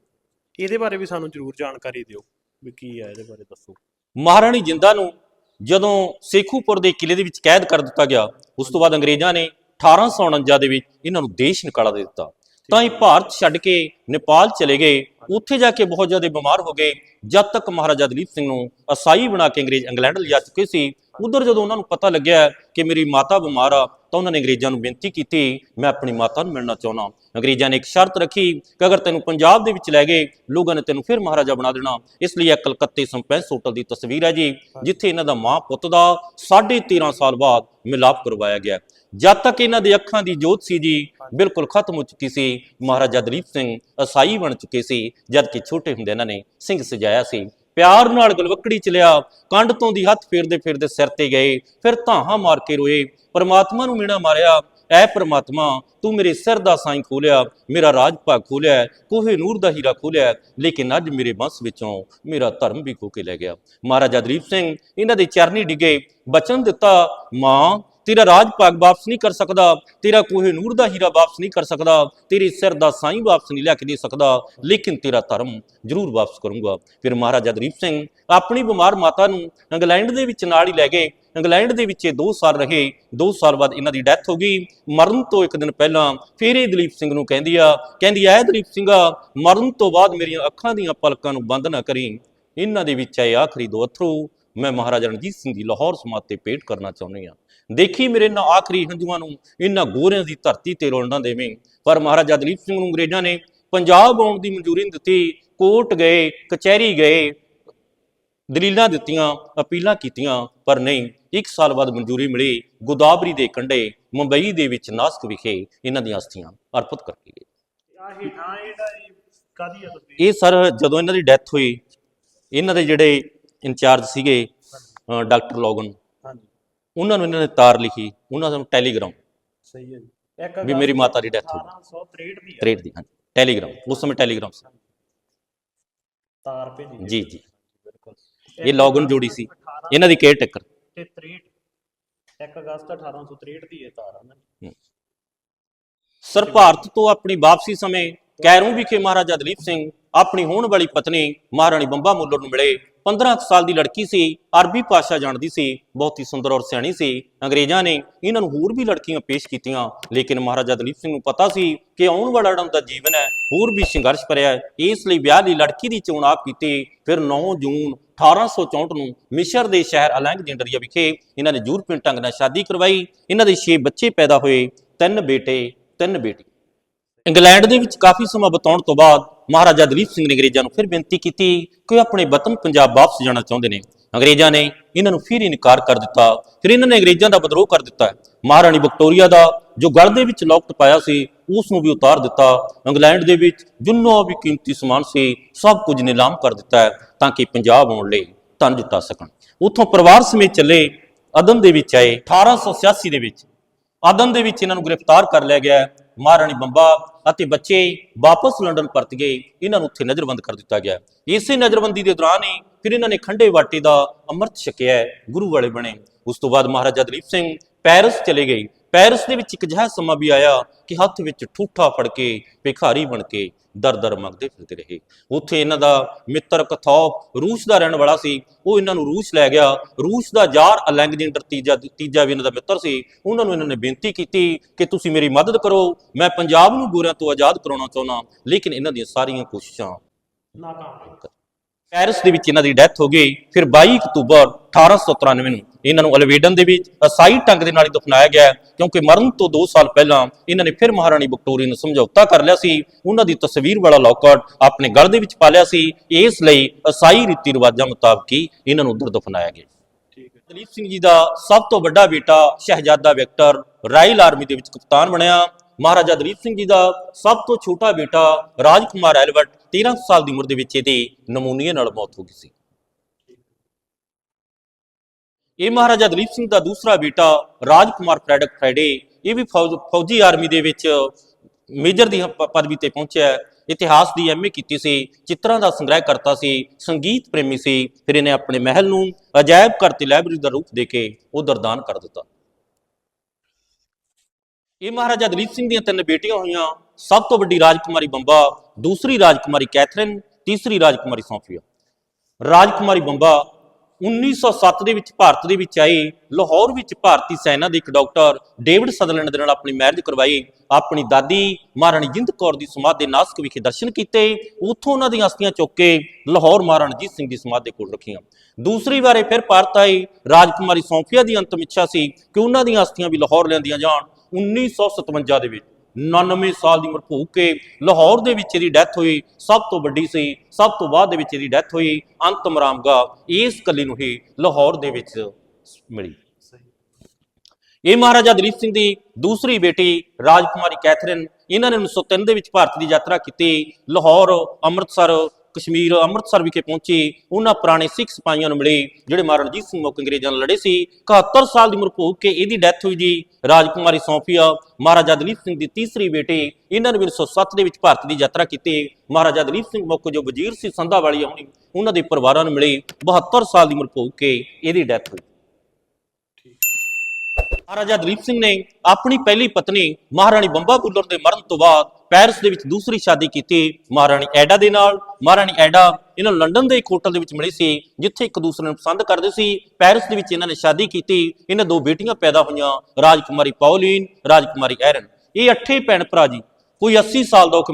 ਇਹਦੇ ਬਾਰੇ ਵੀ ਸਾਨੂੰ ਜ਼ਰੂਰ ਜਾਣਕਾਰੀ ਦਿਓ। ਵੀ ਕੀ ਹੈ ਇਹਦੇ ਬਾਰੇ ਦੱਸੋ। ਮਹਾਰਾਣੀ ਜਿੰਦਾ ਨੂੰ ਜਦੋਂ ਸੇਖੂਪੁਰ ਦੇ ਕਿਲੇ ਦੇ ਵਿੱਚ ਕੈਦ ਕਰ ਦਿੱਤਾ ਗਿਆ, ਉਸ ਤੋਂ ਬਾਅਦ ਅੰਗਰੇਜ਼ਾਂ ਨੇ 1849 ਦੇ ਵਿੱਚ ਇਹਨਾਂ ਨੂੰ ਦੇਸ਼ ਨਿਕਾਲਾ ਦੇ ਦਿੱਤਾ। ਤਾਂ ਇਹ ਭਾਰਤ ਛੱਡ ਕੇ ਨੇਪਾਲ ਚਲੇ ਗਏ, ਉੱਥੇ ਜਾ ਕੇ ਬਹੁਤ ਜ਼ਿਆਦਾ ਬਿਮਾਰ ਹੋ ਗਏ। ਜਦ ਤੱਕ ਮਹਾਰਾਜਾ ਦਲੀਪ ਸਿੰਘ ਨੂੰ ਅਸਾਈ ਬਣਾ ਕੇ ਅੰਗਰੇਜ਼ ਇੰਗਲੈਂਡ ਲਿਜਾ ਚੁੱਕੇ ਸੀ ਉਧਰ ਜਦੋਂ ਉਹਨਾਂ ਨੂੰ ਪਤਾ ਲੱਗਿਆ ਕਿ ਮੇਰੀ ਮਾਤਾ ਬਿਮਾਰ ਆ, ਤਾਂ ਉਹਨਾਂ ਨੇ ਅੰਗਰੇਜ਼ਾਂ ਨੂੰ ਬੇਨਤੀ ਕੀਤੀ, ਮੈਂ ਆਪਣੀ ਮਾਤਾ ਨੂੰ ਮਿਲਣਾ ਚਾਹੁੰਦਾ ਅੰਗਰੇਜ਼ਾਂ ਨੇ ਇੱਕ ਸ਼ਰਤ ਰੱਖੀ ਕਿ ਅਗਰ ਤੈਨੂੰ ਪੰਜਾਬ ਦੇ ਵਿੱਚ ਲੈ ਗਏ, ਲੋਕਾਂ ਨੇ ਤੈਨੂੰ ਫਿਰ ਮਹਾਰਾਜਾ ਬਣਾ ਦੇਣਾ। ਇਸ ਲਈ ਇਹ ਕਲਕੱਤੇ ਸੰਪੈਂਸ ਹੋਟਲ ਦੀ ਤਸਵੀਰ ਹੈ ਜੀ, ਜਿੱਥੇ ਇਹਨਾਂ ਦਾ ਮਾਂ ਪੁੱਤ ਦਾ 13.5 ਸਾਲ ਬਾਅਦ ਮਿਲਾਪ ਕਰਵਾਇਆ ਗਿਆ। ਜਦ ਤੱਕ ਇਹਨਾਂ ਦੇ ਅੱਖਾਂ ਦੀ ਜੋਤ ਸੀ ਜੀ, ਬਿਲਕੁਲ ਖਤਮ ਹੋ ਚੁੱਕੀ ਸੀ। ਮਹਾਰਾਜਾ ਦਲੀਪ ਸਿੰਘ ਅਸਾਈ ਬਣ ਚੁੱਕੇ ਸੀ, ਜਦ ਕਿ ਛੋਟੇ ਹੁੰਦੇ ਇਹਨਾਂ ਨੇ ਸਿੰਘ ਸਜਾਇਆ ਸੀ। ਪਿਆਰ ਨਾਲ ਗਲਵੱਕੜੀ ਚ ਲਿਆ, ਕੰਡ ਤੋਂ ਦੀ ਹੱਥ ਫੇਰਦੇ ਫੇਰਦੇ ਸਿਰ ਤੇ ਗਏ, ਫਿਰ ਧਾਹਾਂ ਮਾਰ ਕੇ ਰੋਏ, ਪਰਮਾਤਮਾ ਨੂੰ ਮੀਣਾ ਮਾਰਿਆ, ਐ ਪਰਮਾਤਮਾ, ਤੂੰ ਮੇਰੇ ਸਿਰ ਦਾ ਸਾਈਂ ਖੋਲਿਆ, ਮੇਰਾ ਰਾਜ ਭਾਗ ਖੋਲਿਆ, ਕੋਹੇ ਨੂਰ ਦਾ ਹੀਰਾ ਖੋਲਿਆ, ਲੇਕਿਨ ਅੱਜ ਮੇਰੇ ਬੰਸ ਵਿੱਚੋਂ ਮੇਰਾ ਧਰਮ ਵੀ ਖੋ ਕੇ ਲੈ ਗਿਆ। ਮਹਾਰਾਜਾ ਦਲੀਪ ਸਿੰਘ, ਇਹਨਾਂ ਦੇ ਚਰਨੀ ਡਿੱਗੇ, ਬਚਨ ਦਿੱਤਾ, ਮਾਂ ਤੇਰਾ ਰਾਜ ਭਾਗ ਵਾਪਸ ਨਹੀਂ ਕਰ ਸਕਦਾ, ਤੇਰਾ ਕੋਹੇ ਨੂਰ ਦਾ ਹੀਰਾ ਵਾਪਸ ਨਹੀਂ ਕਰ ਸਕਦਾ, ਤੇਰੇ ਸਿਰ ਦਾ ਸਾਈਂ ਵਾਪਸ ਨਹੀਂ ਲੈ ਕੇ ਦੇ ਸਕਦਾ, ਲੇਕਿਨ ਤੇਰਾ ਧਰਮ ਜ਼ਰੂਰ ਵਾਪਸ ਕਰੂੰਗਾ। ਫਿਰ ਮਹਾਰਾਜਾ ਦਲੀਪ ਸਿੰਘ ਆਪਣੀ ਬਿਮਾਰ ਮਾਤਾ ਨੂੰ ਇੰਗਲੈਂਡ ਦੇ ਵਿੱਚ ਨਾਲ ਹੀ ਲੈ ਗਏ। ਇੰਗਲੈਂਡ ਦੇ ਵਿੱਚ ਇਹ 2 ਸਾਲ ਰਹੇ। 2 ਸਾਲ ਬਾਅਦ ਇਹਨਾਂ ਦੀ ਡੈਥ ਹੋ ਗਈ। ਮਰਨ ਤੋਂ ਇੱਕ ਦਿਨ ਪਹਿਲਾਂ ਫਿਰ ਇਹ ਦਲੀਪ ਸਿੰਘ ਨੂੰ ਕਹਿੰਦੀ ਆ, ਕਹਿੰਦੀ ਐ ਦਲੀਪ ਸਿੰਘਾ, ਮਰਨ ਤੋਂ ਬਾਅਦ ਮੇਰੀਆਂ ਅੱਖਾਂ ਦੀਆਂ ਪਲਕਾਂ ਨੂੰ ਬੰਦ ਨਾ ਕਰੀ। ਇਹਨਾਂ ਦੇ ਵਿੱਚ ਆਏ ਆਖਰੀ ਦੋ ਅਥਰੂ। ਮੈਂ ਮਹਾਰਾਜਾ ਰਣਜੀਤ ਸਿੰਘ ਦੀ ਲਾਹੌਰ ਸਮਾਧ ਤੇ ਪੇਟ ਕਰਨਾ ਚਾਹੁੰਦੀ ਆ ਦੇਖੀ ਮੇਰੇ ਨਾ ਆਖਰੀ ਹੰਝੂਆਂ ਨੂੰ ਇਹਨਾਂ ਗੋਰਿਆਂ ਦੀ ਧਰਤੀ ਤੇ ਰੋਲਣਾ ਦੇਵੇਂ। ਪਰ ਮਹਾਰਾਜਾ ਦਲੀਪ ਸਿੰਘ ਨੂੰ ਅੰਗਰੇਜ਼ਾਂ ਨੇ ਪੰਜਾਬ ਆਉਣ ਦੀ ਮਨਜ਼ੂਰੀ ਨਹੀਂ ਦਿੱਤੀ ਕੋਰਟ ਗਏ ਕਚਹਿਰੀ ਗਏ ਦਲੀਲਾਂ ਦਿੱਤੀਆਂ ਅਪੀਲਾਂ ਕੀਤੀਆਂ ਪਰ ਨਹੀਂ ਇੱਕ ਸਾਲ ਬਾਅਦ ਮਨਜ਼ੂਰੀ ਮਿਲੀ ਗੋਦਾਵਰੀ ਦੇ ਕੰਢੇ ਮੁੰਬਈ ਦੇ ਵਿੱਚ ਨਾਸਕ ਵਿਖੇ ਇਹਨਾਂ ਦੀਆਂ ਅਸਥੀਆਂ ਅਰਪਿਤ ਕਰ ਕੇ ਗਏ। ਆ ਹੇਠਾਂ ਇਹਦਾ ਕਾਦੀ ਆ ਤਸਵੀਰ? ਇਹ ਸਰ ਜਦੋਂ ਇਹਨਾਂ ਦੀ ਡੈਥ ਹੋਈ ਇਹਨਾਂ ਦੇ ਜਿਹੜੇ ਇੰਚਾਰਜ ਸੀਗੇ ਡਾਕਟਰ ਲੋਗਨ। ਹਾਂਜੀ। ਉਹਨਾਂ ਨੂੰ ਇਹਨਾਂ ਨੇ ਤਾਰ ਲਿਖੀ ਉਹਨਾਂ ਨੂੰ ਟੈਲੀਗ੍ਰਾਮ। ਸਹੀ ਹੈ ਜੀ। ਇੱਕ ਵੀ ਮੇਰੀ ਮਾਤਾ ਦੀ death ਹੋ ਗਈ। 1863 ਦੀ ਆ ਟ੍ਰੇਡ ਦੀ ਹਾਂਜੀ। ਟੈਲੀਗ੍ਰਾਮ ਉਸ ਸਮੇਂ ਟੈਲੀਗ੍ਰਾਮ ਸੀ। ਤਾਰ ਭੇਜੀ ਜੀ ਜੀ। ਬਿਲਕੁਲ। ਇਹ ਲੌਗਇਨ ਜੋੜੀ ਸੀ। ਇਹਨਾਂ ਦੀ ਕੇਅਰ ਟੇਕਰ ਤੇ 63 1 ਅਗਸਤ 1863 ਦੀ ਇਹ ਤਾਰ ਨਾ ਸਰ ਭਾਰਤ ਤੋਂ ਆਪਣੀ ਵਾਪਸੀ ਸਮੇਂ ਕੈਰੋਂ ਵਿਖੇ ਮਹਾਰਾਜਾ ਦਲੀਪ ਸਿੰਘ ਆਪਣੀ ਹੋਣ ਵਾਲੀ ਪਤਨੀ ਮਹਾਰਾਣੀ ਬੰਬਾ ਮੁੱਲਰ ਨੂੰ ਮਿਲੇ। 15 ਸਾਲ ਦੀ ਲੜਕੀ ਸੀ, ਅਰਬੀ ਭਾਸ਼ਾ ਜਾਣਦੀ ਸੀ, ਬਹੁਤ ਹੀ ਸੁੰਦਰ ਔਰ ਸਿਆਣੀ ਸੀ। ਅੰਗਰੇਜ਼ਾਂ ਨੇ ਇਹਨਾਂ ਨੂੰ ਹੋਰ ਵੀ ਲੜਕੀਆਂ ਪੇਸ਼ ਕੀਤੀਆਂ, ਲੇਕਿਨ ਮਹਾਰਾਜਾ ਦਲੀਪ ਸਿੰਘ ਨੂੰ ਪਤਾ ਸੀ ਕਿ ਆਉਣ ਵਾਲਾ ਜਿਹੜਾ ਦਾ ਜੀਵਨ ਹੈ, ਹੋਰ ਵੀ ਸੰਘਰਸ਼ ਭਰਿਆ ਹੈ। ਇਸ ਲਈ ਵਿਆਹ ਲਈ ਲੜਕੀ ਦੀ ਚੋਣ ਆਪ ਕੀਤੀ, ਫਿਰ 9 ਜੂਨ 1864 ਨੂੰ ਮਿਸਰ ਦੇ ਸ਼ਹਿਰ ਅਲੈਗਜ਼ੈਂਡਰੀਆ ਵਿਖੇ ਇਹਨਾਂ ਨੇ ਯੂਰਪੀਅਨ ਢੰਗ ਨਾਲ ਸ਼ਾਦੀ ਕਰਵਾਈ। ਇਹਨਾਂ ਦੇ 6 ਬੱਚੇ ਪੈਦਾ ਹੋਏ, ਤਿੰਨ ਬੇਟੇ, ਤਿੰਨ ਬੇਟੀ ਇੰਗਲੈਂਡ ਦੇ ਵਿੱਚ ਕਾਫੀ ਸਮਾਂ ਬਿਤਾਉਣ ਤੋਂ ਬਾਅਦ ਮਹਾਰਾਜਾ ਦਲੀਪ ਸਿੰਘ ਨੇ ਅੰਗਰੇਜ਼ਾਂ ਨੂੰ ਫਿਰ ਬੇਨਤੀ ਕੀਤੀ ਕਿ ਉਹ ਆਪਣੇ ਵਤਨ ਪੰਜਾਬ ਵਾਪਸ ਜਾਣਾ ਚਾਹੁੰਦੇ ਨੇ। ਅੰਗਰੇਜ਼ਾਂ ਨੇ ਇਹਨਾਂ ਨੂੰ ਫਿਰ ਇਨਕਾਰ ਕਰ ਦਿੱਤਾ। ਫਿਰ ਇਹਨਾਂ ਨੇ ਅੰਗਰੇਜ਼ਾਂ ਦਾ ਵਿਦਰੋਹ ਕਰ ਦਿੱਤਾ। ਮਹਾਰਾਣੀ ਵਿਕਟੋਰੀਆ ਦਾ ਜੋ ਗਲ ਦੇ ਵਿੱਚ ਲੌਕਟ ਪਾਇਆ ਸੀ, ਉਸ ਨੂੰ ਵੀ ਉਤਾਰ ਦਿੱਤਾ। ਇੰਗਲੈਂਡ ਦੇ ਵਿੱਚ ਜਿੰਨਾ ਵੀ ਕੀਮਤੀ ਸਮਾਨ ਸੀ, ਸਭ ਕੁਝ ਨਿਲਾਮ ਕਰ ਦਿੱਤਾ ਤਾਂ ਕਿ ਪੰਜਾਬ ਆਉਣ ਲਈ ਧਨ ਜੁਟਾ ਸਕਣ। ਉੱਥੋਂ ਪਰਿਵਾਰ ਸਮੇਤ ਚੱਲੇ, ਅਦਨ ਦੇ ਵਿੱਚ ਆਏ 1886 ਦੇ ਵਿੱਚ। ਆਦਮ ਦੇ ਵਿੱਚ ਇਹਨਾਂ ਨੂੰ ਗ੍ਰਿਫਤਾਰ ਕਰ ਲਿਆ ਗਿਆ। ਮਹਾਰਾਣੀ ਬੰਬਾ ਅਤੇ ਬੱਚੇ ਵਾਪਸ ਲੰਡਨ ਪਰਤ ਗਏ। ਇਹਨਾਂ ਨੂੰ ਉੱਥੇ ਨਜ਼ਰਬੰਦ ਕਰ ਦਿੱਤਾ ਗਿਆ। ਇਸੇ ਨਜ਼ਰਬੰਦੀ ਦੇ ਦੌਰਾਨ ਹੀ ਫਿਰ ਇਹਨਾਂ ਨੇ ਖੰਡੇ ਵਾਟੇ ਦਾ ਅੰਮ੍ਰਿਤ ਛਕਿਆ। ਗੁਰੂ ਵਾਲੇ ਬਣੇ। ਉਸ ਤੋਂ ਬਾਅਦ ਮਹਾਰਾਜਾ ਦਲੀਪ ਸਿੰਘ ਪੈਰਿਸ ਚਲੇ ਗਏ। ਪੈਰਿਸ ਦੇ ਵਿੱਚ ਇੱਕ ਅਜਿਹਾ ਸਮਾਂ ਵੀ ਆਇਆ ਕਿ ਹੱਥ ਵਿੱਚ ਠੂਠਾ ਫੜ ਕੇ ਭਿਖਾਰੀ ਬਣ ਕੇ ਦਰ ਦਰ ਮੰਗਦੇ ਫਿਰਦੇ ਰਹੇ। ਉੱਥੇ ਇਹਨਾਂ ਦਾ ਮਿੱਤਰ ਕਥੌਪ ਰੂਸ ਦਾ ਰਹਿਣ ਵਾਲਾ ਸੀ। ਉਹ ਇਹਨਾਂ ਨੂੰ ਰੂਸ ਲੈ ਗਿਆ। ਰੂਸ ਦਾ ਜ਼ਾਰ ਅਲੈਗਜ਼ੈਂਡਰ ਤੀਜਾ ਤੀਜਾ ਵੀ ਇਹਨਾਂ ਦਾ ਮਿੱਤਰ ਸੀ। ਉਹਨਾਂ ਨੂੰ ਇਹਨਾਂ ਨੇ ਬੇਨਤੀ ਕੀਤੀ ਕਿ ਤੁਸੀਂ ਮੇਰੀ ਮਦਦ ਕਰੋ। ਮੈਂ ਪੰਜਾਬ ਨੂੰ ਗੋਰਿਆਂ ਤੋਂ ਆਜ਼ਾਦ ਕਰਾਉਣਾ ਚਾਹੁੰਦਾ। ਲੇਕਿਨ ਇਹਨਾਂ ਦੀਆਂ ਸਾਰੀਆਂ ਕੋਸ਼ਿਸ਼ਾਂ ਨਾਕਾਮ। ਪੈਰਿਸ ਦੇ ਵਿੱਚ ਇਹਨਾਂ ਦੀ ਡੈਥ ਹੋ ਗਈ। ਫਿਰ 22 ਅਕਤੂਬਰ 1893 ਨੂੰ ਇਹਨਾਂ ਨੂੰ ਅਲਵੇਡਨ ਦੇ ਵਿੱਚ ਅਸਾਈ ਢੰਗ ਦੇ ਨਾਲ ਹੀ ਦਫਨਾਇਆ ਗਿਆ ਕਿਉਂਕਿ ਮਰਨ ਤੋਂ 2 ਸਾਲ ਪਹਿਲਾਂ ਇਹਨਾਂ ਨੇ ਫਿਰ ਮਹਾਰਾਣੀ ਵਿਕਟੋਰੀਆ ਨੂੰ ਸਮਝੌਤਾ ਕਰ ਲਿਆ ਸੀ। ਉਹਨਾਂ ਦੀ ਤਸਵੀਰ ਵਾਲਾ ਲੌਕਟ ਆਪਣੇ ਗਲ ਦੇ ਵਿੱਚ ਪਾ ਲਿਆ ਸੀ। ਇਸ ਲਈ ਅਸਾਈ ਰੀਤੀ ਰਿਵਾਜਾਂ ਮੁਤਾਬਕ ਹੀ ਇਹਨਾਂ ਨੂੰ ਉੱਧਰ ਦਫਨਾਇਆ ਗਿਆ। ਦਲੀਪ ਸਿੰਘ ਜੀ ਦਾ ਸਭ ਤੋਂ ਵੱਡਾ ਬੇਟਾ ਸ਼ਹਿਜ਼ਾਦਾ ਵਿਕਟਰ ਰਾਇਲ ਆਰਮੀ ਦੇ ਵਿੱਚ ਕਪਤਾਨ ਬਣਿਆ। ਮਹਾਰਾਜਾ ਦਲੀਪ ਸਿੰਘ ਜੀ ਦਾ ਸਭ ਤੋਂ ਛੋਟਾ ਬੇਟਾ ਰਾਜਕੁਮਾਰ ਐਲਬਰਟ 13 ਸਾਲ ਦੀ ਉਮਰ ਦੇ ਵਿੱਚ ਇਹਦੀ ਨਮੂਨੀਏ ਨਾਲ ਮੌਤ ਹੋ ਗਈ ਸੀ। ਇਹ ਮਹਾਰਾਜਾ ਦਲੀਪ ਸਿੰਘ ਦਾ ਦੂਸਰਾ ਬੇਟਾ ਰਾਜਕੁਮਾਰ ਫਰੈਡਕ ਫਰਾਈਡੇ ਇਹ ਵੀ ਫੌਜ- ਫੌਜੀ ਆਰਮੀ ਦੇ ਵਿੱਚ ਮੇਜਰ ਦੀ ਪਦਵੀ ਤੇ ਪਹੁੰਚਿਆ ਇਤਿਹਾਸ ਦੀ ਐਮਏ ਕੀਤੀ ਸੀ, ਚਿੱਤਰਾਂ ਦਾ ਸੰਗ੍ਰਹਿ ਕਰਤਾ ਸੀ, ਸੰਗੀਤ ਪ੍ਰੇਮੀ ਸੀ, ਫਿਰ ਇਹਨੇ ਆਪਣੇ ਮਹਿਲ ਨੂੰ ਅਜਾਇਬ ਘਰ ਤੇ ਲਾਇਬ੍ਰੇਰੀ ਦਾ ਰੂਪ ਦੇ ਕੇ ਉਧਰ ਦਾਨ ਕਰ ਦਿੱਤਾ। ਇਹ ਮਹਾਰਾਜਾ ਦਲੀਪ ਸਿੰਘ ਦੀਆਂ ਤਿੰਨ ਬੇਟੀਆਂ ਹੋਈਆਂ, ਸਭ ਤੋਂ ਵੱਡੀ ਰਾਜਕੁਮਾਰੀ ਬੰਬਾ, ਦੂਸਰੀ ਰਾਜਕੁਮਾਰੀ ਕੈਥਰੀਨ, ਤੀਸਰੀ ਰਾਜਕੁਮਾਰੀ ਸੌਫੀਆ। ਰਾਜਕੁਮਾਰੀ ਬੰਬਾ 1907 ਦੇ ਵਿੱਚ ਭਾਰਤ ਦੇ ਵਿੱਚ ਆਈ ਲਾਹੌਰ ਵਿੱਚ ਭਾਰਤੀ ਸੈਨਾ ਦੇ ਇੱਕ ਡਾਕਟਰ ਡੇਵਿਡ ਸਦਰਲੈਂਡ ਦੇ ਨਾਲ ਆਪਣੀ ਮੈਰਿਜ ਕਰਵਾਈ। ਆਪਣੀ ਦਾਦੀ ਮਹਾਰਾਣੀ ਜਿੰਦ ਕੌਰ ਦੀ ਸਮਾਧ ਦੇ ਨਾਸਕ ਵਿਖੇ ਦਰਸ਼ਨ ਕੀਤੇ। ਉੱਥੋਂ ਉਹਨਾਂ ਦੀਆਂ ਅਸਥੀਆਂ ਚੁੱਕ ਕੇ ਲਾਹੌਰ ਮਹਾਰਾਣਾ ਰਣਜੀਤ ਸਿੰਘ ਦੀ ਸਮਾਧ ਦੇ ਕੋਲ ਰੱਖੀਆਂ। ਦੂਸਰੀ ਵਾਰੇ ਫਿਰ ਭਾਰਤ ਆਈ ਰਾਜਕੁਮਾਰੀ ਸੌਂਫੀਆ ਦੀ ਅੰਤਮ ਇੱਛਾ ਸੀ ਕਿ ਉਹਨਾਂ ਦੀਆਂ ਅਸਥੀਆਂ ਵੀ ਲਾਹੌਰ ਲਿਆਂਦੀਆਂ ਜਾਣ। 1957 ਦੇ ਵਿੱਚ 99 ਸਾਲ ਦੀ ਉਮਰ ਭੋਗ ਕੇ ਲਾਹੌਰ ਦੇ ਵਿੱਚ ਇਹਦੀ ਡੈਥ ਹੋਈ, ਸਭ ਤੋਂ ਵੱਡੀ ਸੀ, ਸਭ ਤੋਂ ਬਾਅਦ ਦੇ ਵਿੱਚ ਇਹਦੀ ਡੈਥ ਹੋਈ, ਅੰਤਮ ਰਾਮਗਾ ਇਸ ਕੱਲੀ ਨੂੰ ਹੀ ਲਾਹੌਰ ਦੇ ਵਿੱਚ ਮਿਲੀ। ਇਹ ਮਹਾਰਾਜਾ ਦਲੀਪ ਸਿੰਘ ਦੀ ਦੂਸਰੀ ਬੇਟੀ ਰਾਜਕੁਮਾਰੀ ਕੈਥਰੀਨ, ਇਹਨਾਂ ਨੇ 1903 ਦੇ ਵਿੱਚ ਭਾਰਤ ਦੀ ਯਾਤਰਾ ਕੀਤੀ, ਲਾਹੌਰ, ਅੰਮ੍ਰਿਤਸਰ ਕਸ਼ਮੀਰ ਅੰਮ੍ਰਿਤਸਰ ਵਿਖੇ ਪਹੁੰਚੇ। ਉਹਨਾਂ ਪੁਰਾਣੇ ਸਿੱਖ ਸਿਪਾਹੀਆਂ ਨੂੰ ਮਿਲੇ, ਜਿਹੜੇ ਮਹਾਰਾਣਾ ਰਣਜੀਤ ਸਿੰਘ ਮੁੱਖ ਅੰਗਰੇਜ਼ਾਂ ਨਾਲ ਲੜੇ ਸੀ। 71 ਸਾਲ ਦੀ ਉਮਰ ਭੋਗ ਕੇ ਇਹਦੀ ਡੈਥ ਹੋਈ ਜੀ। ਰਾਜਕੁਮਾਰੀ ਸੌਫੀਆ, ਮਹਾਰਾਜਾ ਦਲੀਪ ਸਿੰਘ ਦੀ ਤੀਸਰੀ ਬੇਟੀ, ਇਹਨਾਂ ਨੇ ਵੀ 1907 ਦੇ ਵਿੱਚ ਭਾਰਤ ਦੀ ਯਾਤਰਾ ਕੀਤੀ। ਮਹਾਰਾਜਾ ਦਲੀਪ ਸਿੰਘ ਮੁੱਖ ਜੋ ਵਜ਼ੀਰ ਸੀ, ਸੰਧਾ ਵਾਲੀ ਆਉਣੀ, ਉਹਨਾਂ ਦੇ ਪਰਿਵਾਰਾਂ ਨੂੰ ਮਿਲੇ। 72 ਸਾਲ ਦੀ ਉਮਰ ਭੋਗ ਕੇ ਇਹਦੀ ਡੈਥ ਹੋਈ। ਮਹਾਰਾਜਾ ਦਲੀਪ ਸਿੰਘ ਨੇ ਆਪਣੀ ਪਹਿਲੀ ਪਤਨੀ, ਮਹਾਰਾਣੀ ਬੰਬਾ ਬੁੱਲਰ ਦੇ ਮਰਨ ਤੋਂ ਬਾਅਦ ਪੈਰਿਸ ਦੇ ਵਿੱਚ ਦੂਸਰੀ ਸ਼ਾਦੀ ਕੀਤੀ ਮਹਾਰਾਣੀ ਐਡਾ ਦੇ ਨਾਲ। ਮਹਾਰਾਣੀ ਐਡਾ ਇਹਨਾਂ ਨੂੰ ਲੰਡਨ ਦੇ ਇੱਕ ਹੋਟਲ ਦੇ ਵਿੱਚ ਮਿਲੀ ਸੀ, ਜਿੱਥੇ ਇੱਕ ਦੂਸਰੇ ਨੂੰ ਪਸੰਦ ਕਰਦੇ ਸੀ। ਪੈਰਿਸ ਦੇ ਵਿੱਚ ਇਹਨਾਂ ਨੇ ਸ਼ਾਦੀ ਕੀਤੀ। ਇਹਨਾਂ ਦੋ ਬੇਟੀਆਂ ਪੈਦਾ ਹੋਈਆਂ, ਰਾਜਕੁਮਾਰੀ ਪੌਲੀਨ, ਰਾਜਕੁਮਾਰੀ ਐਰਨ। ਇਹ ਅੱਠੇ ਭੈਣ ਭਰਾ ਜੀ, ਕੋਈ 80 ਸਾਲ ਦਾ ਹੋ ਕੇ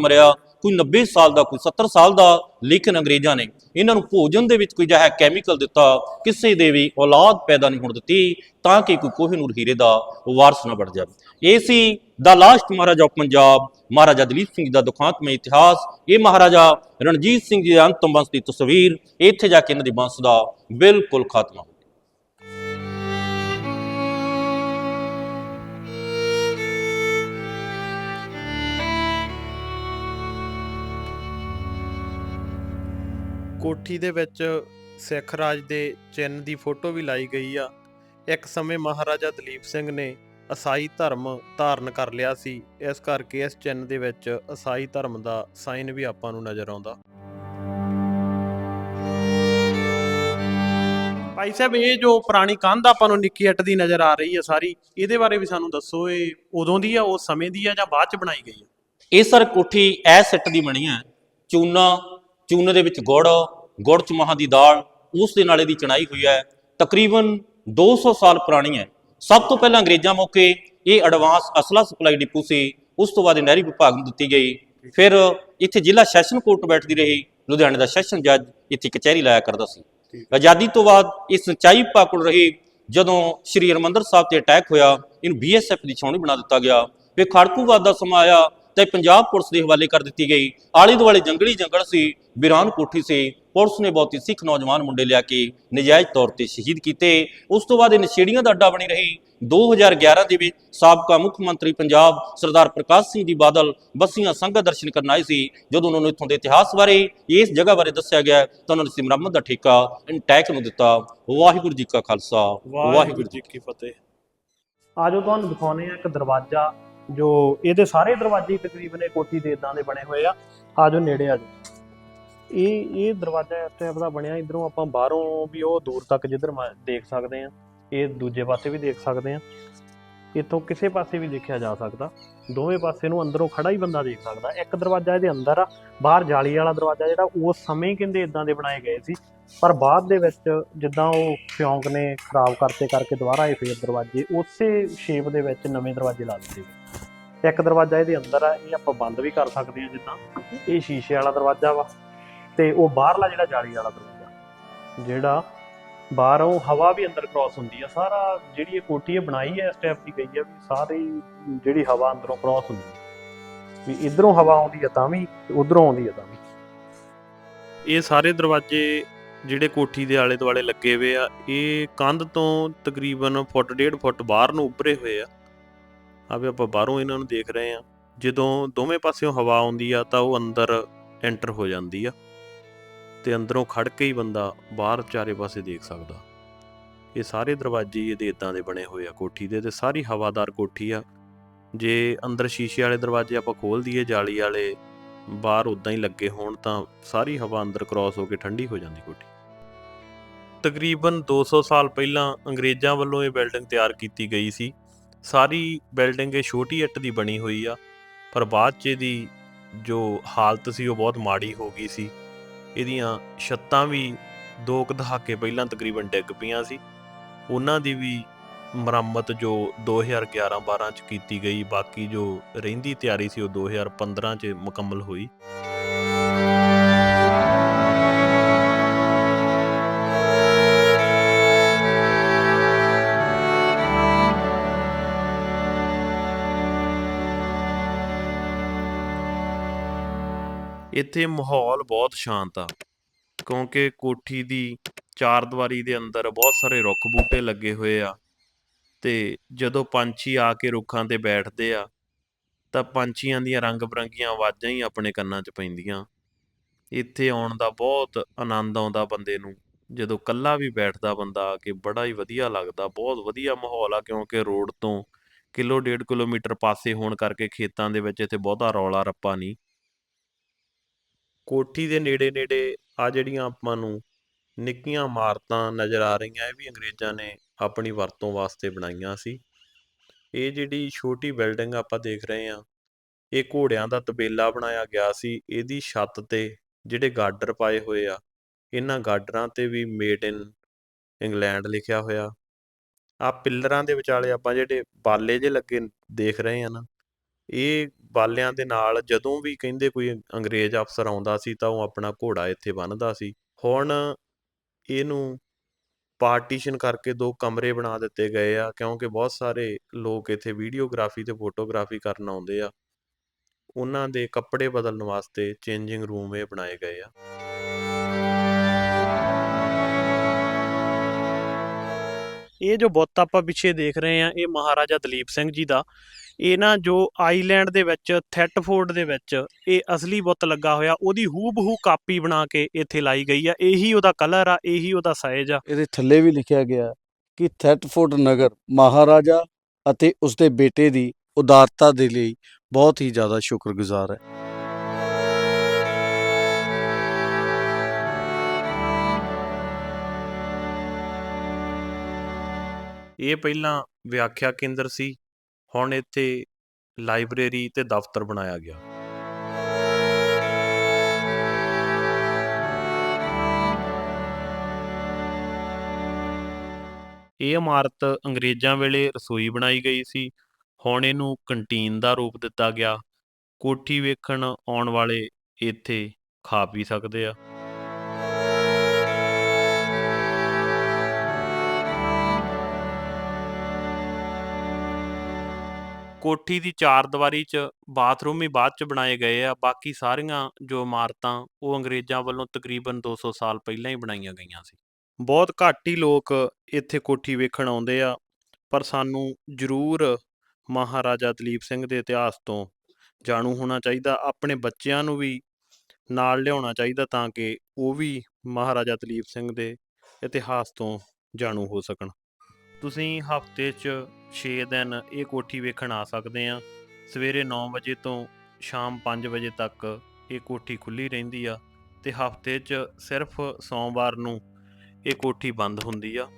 ਕੋਈ 90 ਸਾਲ ਦਾ, ਕੋਈ 70 ਸਾਲ ਦਾ ਲੇਕਿਨ ਅੰਗਰੇਜ਼ਾਂ ਨੇ ਇਹਨਾਂ ਨੂੰ ਭੋਜਨ ਦੇ ਵਿੱਚ ਕੋਈ ਜਿਹਾ ਕੈਮੀਕਲ ਦਿੱਤਾ, ਕਿਸੇ ਦੇ ਵੀ ਔਲਾਦ ਪੈਦਾ ਨਹੀਂ ਹੋਣ ਦਿੱਤੀ, ਤਾਂ ਕਿ ਕੋਈ ਕੋਹਿਨੂਰ ਹੀਰੇ ਦਾ ਵਾਰਸ ਨਾ ਬਣ ਜਾਵੇ। ਇਹ ਸੀ ਦਾ ਲਾਸਟ ਮਹਾਰਾਜਾ ਆਫ ਪੰਜਾਬ, ਮਹਾਰਾਜਾ ਦਲੀਪ ਸਿੰਘ ਜੀ ਦਾ ਦੁਖਾਂਤਮਈ ਇਤਿਹਾਸ। ਇਹ ਮਹਾਰਾਜਾ ਰਣਜੀਤ ਸਿੰਘ ਜੀ ਦੇ ਅੰਤਮ ਵੰਸ਼ ਦੀ ਤਸਵੀਰ, ਇੱਥੇ ਜਾ ਕੇ ਇਹਨਾਂ ਦੀ ਵੰਸ਼ ਦਾ ਬਿਲਕੁਲ ਖਾਤਮਾ। ਕੋਠੀ ਦੇ ਵਿੱਚ ਸਿੱਖ ਰਾਜ ਦੇ ਚਿੰਨ੍ਹ ਦੀ ਫੋਟੋ ਵੀ ਲਾਈ ਗਈ ਆ। ਇੱਕ ਸਮੇਂ ਮਹਾਰਾਜਾ ਦਲੀਪ ਸਿੰਘ ਨੇ ਈਸਾਈ ਧਰਮ ਧਾਰਨ ਕਰ ਲਿਆ ਸੀ। ਇਸ ਕਰਕੇ ਇਸ ਚਿੰਨ੍ਹ ਦੇ ਵਿੱਚ ਈਸਾਈ ਧਰਮ ਦਾ ਸਾਈਨ ਵੀ ਆਪਾਂ ਨੂੰ ਨਜ਼ਰ ਆਉਂਦਾ। ਭਾਈ ਸਾਹਿਬ, ਇਹ ਜੋ ਪੁਰਾਣੀ ਕੰਧ ਆਪਾਂ ਨੂੰ ਨਿੱਕੀ ਇੱਟ ਦੀ ਨਜ਼ਰ ਆ ਰਹੀ ਹੈ ਸਾਰੀ, ਇਹਦੇ ਬਾਰੇ ਵੀ ਸਾਨੂੰ ਦੱਸੋ, ਇਹ ਉਦੋਂ ਦੀ ਆ, ਉਸ ਸਮੇਂ ਦੀ ਆ ਜਾਂ ਬਾਅਦ ਚ ਬਣਾਈ ਗਈ ਆ? ਇਹ ਸਰ ਕੋਠੀ ਐ ਸੱਟ ਦੀ ਬਣੀ ਹੈ ਚੂਨਾ ਚੂਨੇ ਦੇ ਵਿੱਚ ਗੁੜ ਗੁੜ ਚ ਮਹਾਂ ਦੀ ਦਾਲ ਉਸ ਦੇ ਨਾਲ ਇਹਦੀ ਚਣਾਈ ਹੋਈ ਹੈ। ਤਕਰੀਬਨ 200 ਸਾਲ ਪੁਰਾਣੀ ਹੈ। ਸਭ ਤੋਂ ਪਹਿਲਾਂ ਅੰਗਰੇਜ਼ਾਂ ਮੌਕੇ ਇਹ ਐਡਵਾਂਸ ਅਸਲਾ ਸਪਲਾਈ ਡਿਪੂ ਸੀ। ਉਸ ਤੋਂ ਬਾਅਦ ਇਹ ਨਹਿਰੀ ਵਿਭਾਗ ਨੂੰ ਦਿੱਤੀ ਗਈ। ਫਿਰ ਇੱਥੇ ਜ਼ਿਲ੍ਹਾ ਸੈਸ਼ਨ ਕੋਰਟ ਬੈਠਦੀ ਰਹੀ। ਲੁਧਿਆਣੇ ਦਾ ਸੈਸ਼ਨ ਜੱਜ ਇੱਥੇ ਕਚਹਿਰੀ ਲਾਇਆ ਕਰਦਾ ਸੀ। ਆਜ਼ਾਦੀ ਤੋਂ ਬਾਅਦ ਇਹ ਸਿੰਚਾਈ ਵਿਭਾਗ ਕੋਲ ਰਹੀ। ਜਦੋਂ ਸ਼੍ਰੀ ਹਰਿਮੰਦਰ ਸਾਹਿਬ ਤੇ ਅਟੈਕ ਹੋਇਆ ਇਹਨੂੰ ਬੀਐਸਐਫ ਦੀ ਛਾਉਣੀ ਬਣਾ ਦਿੱਤਾ ਗਿਆ। ਫਿਰ ਖੜਕੂਵਾਦ ਦਾ ਸਮਾਂ ਆਇਆ। ਤੇ ਪੰਜਾਬ ਪੁਲਿਸ ਦੇ ਹਵਾਲੇ ਕਰ ਦਿੱਤੀ ਗਈ। ਆਲੇ ਦੁਆਲੇ ਜੰਗਲੀ ਜੰਗਲ ਸੀ ਬਿਰਾਨ ਕੋਠੀ ਸੀ ਪੁਲਿਸ ਨੇ ਬਹੁਤੀ ਸਿੱਖ ਨੌਜਵਾਨ ਮੁੰਡੇ ਲਿਆ ਕੇ ਨਜਾਇਜ਼ ਤੌਰ ਤੇ ਸ਼ਹੀਦ ਕੀਤੇ। ਉਸ ਤੋਂ ਬਾਅਦ ਇਹ ਨਸ਼ੇੜੀਆਂ ਦਾ ਅੱਡਾ ਬਣੀ ਰਹੀ। 2011 ਦੇ ਵਿੱਚ ਸਾਬਕਾ ਮੁੱਖ ਮੰਤਰੀ ਪੰਜਾਬ ਸਰਦਾਰ ਪ੍ਰਕਾਸ਼ ਸਿੰਘ ਜੀ ਬਾਦਲ ਬੱਸੀਆਂ ਸੰਗਤ ਦਰਸ਼ਨ ਕਰਨ ਆਏ ਸੀ। ਜਦੋਂ ਉਹਨਾਂ ਨੂੰ ਇੱਥੋਂ ਦੇ ਇਤਿਹਾਸ ਬਾਰੇ ਇਸ ਜਗ੍ਹਾ ਬਾਰੇ ਦੱਸਿਆ ਗਿਆ ਤਾਂ ਉਹਨਾਂ ਨੇ ਇਸ ਦੀ ਮੁਰੰਮਤ ਦਾ ਠੇਕਾ ਇੰਟੈਕ ਨੂੰ ਦਿੱਤਾ। ਵਾਹਿਗੁਰੂ ਜੀ ਕਾ ਖਾਲਸਾ ਵਾਹਿਗੁਰੂ ਜੀ ਕੀ ਫਤਿਹ। ਆਜੋ ਤੁਹਾਨੂੰ ਦਿਖਾਉਨੇ ਆ ਇੱਕ ਦਰਵਾਜ਼ਾ। ਜੋ ਇਹਦੇ ਸਾਰੇ ਦਰਵਾਜ਼ੇ ਤਕਰੀਬਨ ਇਹ ਕੋਠੀ ਦੇ ਇਦਾਂ ਦੇ ਬਣੇ ਹੋਏ ਆ ਆਜੋ ਨੇੜੇ ਆਜੋ ਇਹ ਇਹ ਦਰਵਾਜ਼ਾ ਇਸ ਟਾਈਪ ਦਾ ਬਣਿਆ, ਇਧਰੋਂ ਆਪਾਂ ਬਾਹਰੋਂ ਵੀ ਉਹ ਦੂਰ ਤੱਕ ਜਿੱਧਰ ਦੇਖ ਸਕਦੇ ਆ, ਇਹ ਦੂਜੇ ਪਾਸੇ ਵੀ ਦੇਖ ਸਕਦੇ ਆ। ਇੱਥੋਂ ਕਿਸੇ ਪਾਸੇ ਵੀ ਦੇਖਿਆ ਜਾ ਸਕਦਾ, ਦੋਵੇਂ ਪਾਸੇ ਨੂੰ ਅੰਦਰੋਂ ਖੜਾ ਹੀ ਬੰਦਾ ਦੇਖ ਸਕਦਾ। ਇੱਕ ਦਰਵਾਜ਼ਾ ਇਹਦੇ ਅੰਦਰ ਆ, ਬਾਹਰ ਜਾਲੀ ਵਾਲਾ ਦਰਵਾਜ਼ਾ ਜਿਹੜਾ ਉਸ ਸਮੇਂ ਕਹਿੰਦੇ ਇਦਾਂ ਦੇ ਬਣਾਏ ਗਏ ਸੀ, ਪਰ ਬਾਅਦ ਦੇ ਵਿੱਚ ਜਿੱਦਾਂ ਉਹ ਫਿਉਂਕ ਨੇ ਖਰਾਬ ਕਰਤੇ ਕਰਕੇ ਦੁਬਾਰਾ ਇਹ ਫੇਰ ਦਰਵਾਜ਼ੇ ਉਸੇ ਸ਼ੇਪ ਦੇ ਵਿੱਚ ਨਵੇਂ ਦਰਵਾਜ਼ੇ ਲਾ ਦਿੱਤੇ ਗਏ। ਇੱਕ ਦਰਵਾਜ਼ਾ ਇਹਦੇ ਅੰਦਰ ਆ, ਇਹ ਆਪਾਂ ਬੰਦ ਵੀ ਕਰ ਸਕਦੇ ਹਾਂ ਜਿੱਦਾਂ। ਇਹ ਸ਼ੀਸ਼ੇ ਵਾਲਾ ਦਰਵਾਜ਼ਾ ਵਾ ਤੇ ਉਹ ਬਾਹਰਲਾ ਜਿਹੜਾ ਜਾਲੀ ਵਾਲਾ ਦਰਵਾਜ਼ਾ, ਜਿਹੜਾ ਬਾਹਰੋਂ ਹਵਾ ਵੀ ਅੰਦਰ ਕ੍ਰਾਸ ਹੁੰਦੀ ਆ, ਸਾਰਾ ਜਿਹੜੀ ਇਹ ਕੋਠੀ ਹੈ ਬਣਾਈ ਹੈ ਇਸ ਟਾਈਪ ਦੀ ਗਈ ਆ ਵੀ ਸਾਰੀ ਜਿਹੜੀ ਹਵਾ ਅੰਦਰੋਂ ਕ੍ਰਾਸ ਹੁੰਦੀ ਹੈ ਵੀ ਇਧਰੋਂ ਹਵਾ ਆਉਂਦੀ ਹੈ ਤਾਂ ਵੀ, ਉਧਰੋਂ ਆਉਂਦੀ ਹੈ ਤਾਂ ਵੀ। ਇਹ ਸਾਰੇ ਦਰਵਾਜ਼ੇ ਜਿਹੜੇ ਕੋਠੀ ਦੇ ਆਲੇ ਦੁਆਲੇ ਲੱਗੇ ਹੋਏ ਆ, ਇਹ ਕੰਧ ਤੋਂ ਤਕਰੀਬਨ ਫੁੱਟ, ਡੇਢ ਫੁੱਟ ਬਾਹਰ ਨੂੰ ਉੱਭਰੇ ਹੋਏ ਆ। ਆਵੇ ਆਪਾਂ ਬਾਹਰੋਂ ਇਹਨਾਂ ਨੂੰ ਦੇਖ ਰਹੇ ਆ ਜਦੋਂ ਦੋਵੇਂ ਪਾਸਿਓਂ ਹਵਾ ਆਉਂਦੀ ਆ, ਤਾਂ ਉਹ ਅੰਦਰ ਐਂਟਰ ਹੋ ਜਾਂਦੀ ਆ ਤੇ ਅੰਦਰੋਂ ਖੜ ਕੇ ਹੀ ਬੰਦਾ ਬਾਹਰ ਚਾਰੇ ਪਾਸੇ ਦੇਖ ਸਕਦਾ। ਇਹ ਸਾਰੇ ਦਰਵਾਜ਼ੇ ਇਹਦੇ ਇਦਾਂ ਦੇ ਬਣੇ ਹੋਏ ਆ, ਕੋਠੀ ਦੇ ਤੇ ਸਾਰੀ ਹਵਾਦਾਰ ਕੋਠੀ ਆ। ਜੇ ਅੰਦਰ ਸ਼ੀਸ਼ੇ ਵਾਲੇ ਦਰਵਾਜ਼ੇ ਆਪਾਂ ਖੋਲ ਦਈਏ, ਜਾਲੀ ਵਾਲੇ ਬਾਹਰ ਉਦਾਂ ਹੀ ਲੱਗੇ ਹੋਣ, ਤਾਂ ਸਾਰੀ ਹਵਾ ਅੰਦਰ ਕ੍ਰਾਸ ਹੋ ਕੇ ਠੰਡੀ ਹੋ ਜਾਂਦੀ ਕੋਠੀ। ਤਕਰੀਬਨ 200 ਸਾਲ ਪਹਿਲਾਂ ਅੰਗਰੇਜ਼ਾਂ ਵੱਲੋਂ ਇਹ ਬਿਲਡਿੰਗ ਤਿਆਰ ਕੀਤੀ ਗਈ ਸੀ। ਸਾਰੀ ਬਿਲਡਿੰਗ ਇਹ ਛੋਟੀ ਇੱਟ ਦੀ ਬਣੀ ਹੋਈ ਆ, ਪਰ ਬਾਅਦ ਚ ਇਹਦੀ ਜੋ ਹਾਲਤ ਸੀ ਉਹ ਬਹੁਤ ਮਾੜੀ ਹੋ ਗਈ ਸੀ। ਇਹਦੀਆਂ ਛੱਤਾਂ ਵੀ ਦੋ ਕੁ ਦਹਾਕੇ ਪਹਿਲਾਂ ਤਕਰੀਬਨ ਡਿੱਗ ਪਈਆਂ ਸੀ। ਉਹਨਾਂ ਦੀ ਵੀ ਮੁਰੰਮਤ ਜੋ 2011-12 ਚ ਕੀਤੀ ਗਈ, ਬਾਕੀ ਜੋ ਰਹਿੰਦੀ ਤਿਆਰੀ ਸੀ ਉਹ 2015 ਚ ਮੁਕੰਮਲ ਹੋਈ। ਇੱਥੇ ਮਾਹੌਲ ਬਹੁਤ ਸ਼ਾਂਤ ਆ। ਕਿਉਂਕਿ ਕੋਠੀ ਦੀ ਚਾਰ ਦੀਵਾਰੀ ਦੇ ਅੰਦਰ ਬਹੁਤ ਸਾਰੇ ਰੁੱਖ ਬੂਟੇ ਲੱਗੇ ਹੋਏ ਆ ਤੇ ਜਦੋਂ ਪੰਛੀ ਆ ਕੇ ਰੁੱਖਾਂ ਤੇ ਬੈਠਦੇ ਆ, ਤਾਂ ਪੰਛੀਆਂ ਦੀਆਂ ਰੰਗ ਬਰੰਗੀਆਂ ਆਵਾਜ਼ਾਂ ਹੀ ਆਪਣੇ ਕੰਨਾਂ 'ਚ ਪੈਂਦੀਆਂ। ਇੱਥੇ ਆਉਣ ਦਾ ਬਹੁਤ ਆਨੰਦ ਆਉਂਦਾ ਬੰਦੇ ਨੂੰ। ਜਦੋਂ ਕੱਲਾ ਵੀ ਬੈਠਦਾ ਬੰਦਾ ਆ ਕੇ ਬੜਾ ਹੀ ਵਧੀਆ ਲੱਗਦਾ, ਬਹੁਤ ਵਧੀਆ ਮਾਹੌਲ ਆ ਕਿਉਂਕਿ ਰੋਡ ਤੋਂ ਕਿਲੋ ਡੇਢ ਕਿਲੋਮੀਟਰ ਪਾਸੇ ਹੋਣ ਕਰਕੇ ਖੇਤਾਂ ਦੇ ਵਿੱਚ ਇੱਥੇ ਬਹੁਤਾ ਰੌਲਾ ਰੱਪਾ ਨਹੀਂ। ਕੋਠੀ ਦੇ ਨੇੜੇ ਨੇੜੇ ਆ ਜਿਹੜੀਆਂ ਆਪਾਂ ਨੂੰ ਨਿੱਕੀਆਂ ਇਮਾਰਤਾਂ ਨਜ਼ਰ ਆ ਰਹੀਆਂ, ਇਹ ਵੀ ਅੰਗਰੇਜ਼ਾਂ ਨੇ ਆਪਣੀ ਵਰਤੋਂ ਵਾਸਤੇ ਬਣਾਈਆਂ ਸੀ। ਇਹ ਜਿਹੜੀ ਛੋਟੀ ਬਿਲਡਿੰਗ ਆਪਾਂ ਦੇਖ ਰਹੇ ਹਾਂ, ਇਹ ਘੋੜਿਆਂ ਦਾ ਤਬੇਲਾ ਬਣਾਇਆ ਗਿਆ ਸੀ। ਇਹਦੀ ਛੱਤ ਤੇ ਜਿਹੜੇ ਗਾਡਰ ਪਾਏ ਹੋਏ ਆ, ਇਹਨਾਂ ਗਾਡਰਾਂ ਤੇ ਵੀ ਮੇਡ ਇਨ ਇੰਗਲੈਂਡ ਲਿਖਿਆ ਹੋਇਆ। ਆ ਪਿੱਲਰਾਂ ਦੇ ਵਿਚਾਲੇ ਆਪਾਂ ਜਿਹੜੇ ਬਾਲੇ ਜੇ ਲੱਗੇ ਦੇਖ ਰਹੇ ਆ ਨਾ ਇਹ ਬਾਲਿਆਂ ਦੇ ਨਾਲ ਜਦੋਂ ਵੀ ਕਹਿੰਦੇ ਕੋਈ ਅੰਗਰੇਜ਼ ਅਫਸਰ ਆਉਂਦਾ ਸੀ ਤਾਂ ਉਹ ਆਪਣਾ ਘੋੜਾ ਇੱਥੇ ਬੰਨ੍ਹਦਾ ਸੀ। ਹੁਣ ਇਹਨੂੰ ਪਾਰਟੀਸ਼ਨ ਕਰਕੇ ਦੋ ਕਮਰੇ ਬਣਾ ਦਿੱਤੇ ਗਏ ਆ, ਕਿਉਂਕਿ ਬਹੁਤ ਸਾਰੇ ਲੋਕ ਇੱਥੇ ਵੀਡੀਓਗ੍ਰਾਫੀ ਤੇ ਫੋਟੋਗ੍ਰਾਫੀ ਕਰਨ ਆਉਂਦੇ ਆ। ਉਹਨਾਂ ਦੇ ਕੱਪੜੇ ਬਦਲਣ ਵਾਸਤੇ ਚੇਂਜਿੰਗ ਰੂਮ ਇਹ ਬਣਾਏ ਗਏ ਆ। ਇਹ ਜੋ ਬੁੱਤ ਆਪਾਂ ਪਿੱਛੇ ਦੇਖ ਰਹੇ ਆ ਇਹ ਮਹਾਰਾਜਾ ਦਲੀਪ ਸਿੰਘ ਜੀ ਦਾ। ਇਹ ਨਾ ਜੋ ਆਈਲੈਂਡ ਦੇ ਵਿੱਚ, ਥੈਟਫੋਰਡ ਦੇ ਵਿੱਚ ਇਹ ਅਸਲੀ ਬੁੱਤ ਲੱਗਾ ਹੋਇਆ, ਉਹਦੀ ਹੂਬਹੂ ਕਾਪੀ ਬਣਾ ਕੇ ਇੱਥੇ ਲਾਈ ਗਈ ਆ। ਇਹੀ ਉਹਦਾ ਕਲਰ ਆ, ਇਹੀ ਉਹਦਾ ਸਾਈਜ਼ ਆ। ਇਹਦੇ ਥੱਲੇ ਵੀ ਲਿਖਿਆ ਗਿਆ ਕਿ ਥੈਟਫੋਰਡ ਨਗਰ ਮਹਾਰਾਜਾ ਅਤੇ ਉਸਦੇ ਬੇਟੇ ਦੀ ਉਦਾਰਤਾ ਦੇ ਲਈ ਬਹੁਤ ਹੀ ਜ਼ਿਆਦਾ ਸ਼ੁਕਰਗੁਜ਼ਾਰ ਹੈ। ਇਹ ਪਹਿਲਾਂ ਵਿਆਖਿਆ ਕੇਂਦਰ ਸੀ, ਹੁਣ ਇੱਥੇ ਲਾਇਬ੍ਰੇਰੀ ਤੇ ਦਫ਼ਤਰ ਬਣਾਇਆ ਗਿਆ। ਇਹ ਇਮਾਰਤ ਅੰਗਰੇਜ਼ਾਂ ਵੇਲੇ ਰਸੋਈ ਬਣਾਈ ਗਈ ਸੀ, ਹੁਣ ਇਹਨੂੰ ਕੰਟੀਨ ਦਾ ਰੂਪ ਦਿੱਤਾ ਗਿਆ। ਕੋਠੀ ਵੇਖਣ ਆਉਣ ਵਾਲੇ ਇੱਥੇ ਖਾ ਪੀ ਸਕਦੇ ਆ। ਕੋਠੀ ਦੀ ਚਾਰ ਦੀਵਾਰੀ 'ਚ ਬਾਥਰੂਮ ਹੀ ਬਾਅਦ 'ਚ ਬਣਾਏ ਗਏ ਆ, ਬਾਕੀ ਸਾਰੀਆਂ ਜੋ ਇਮਾਰਤਾਂ ਉਹ ਅੰਗਰੇਜ਼ਾਂ ਵੱਲੋਂ ਤਕਰੀਬਨ 200 ਸਾਲ ਪਹਿਲਾਂ ਹੀ ਬਣਾਈਆਂ ਗਈਆਂ ਸੀ। ਬਹੁਤ ਘੱਟ ਹੀ ਲੋਕ ਇੱਥੇ ਕੋਠੀ ਵੇਖਣ ਆਉਂਦੇ ਆ, ਪਰ ਸਾਨੂੰ ਜ਼ਰੂਰ ਮਹਾਰਾਜਾ ਦਲੀਪ ਸਿੰਘ ਦੇ ਇਤਿਹਾਸ ਤੋਂ ਜਾਣੂ ਹੋਣਾ ਚਾਹੀਦਾ, ਆਪਣੇ ਬੱਚਿਆਂ ਨੂੰ ਵੀ ਨਾਲ ਲਿਆਉਣਾ ਚਾਹੀਦਾ ਤਾਂ ਕਿ ਉਹ ਵੀ ਮਹਾਰਾਜਾ ਦਲੀਪ ਸਿੰਘ ਦੇ ਇਤਿਹਾਸ ਤੋਂ ਜਾਣੂ ਹੋ ਸਕਣ। ਤੁਸੀਂ ਹਫ਼ਤੇ 'ਚ 6 ਦਿਨ ਇਹ ਕੋਠੀ ਵੇਖਣ ਆ ਸਕਦੇ ਆ ਸਵੇਰੇ 9 ਵਜੇ ਤੋਂ ਸ਼ਾਮ 5 ਵਜੇ ਤੱਕ ਇਹ ਕੋਠੀ ਖੁੱਲੀ ਰਹਿੰਦੀ ਆ ਤੇ ਹਫ਼ਤੇ 'ਚ ਸਿਰਫ ਸੋਮਵਾਰ ਨੂੰ ਇਹ ਕੋਠੀ ਬੰਦ ਹੁੰਦੀ ਆ।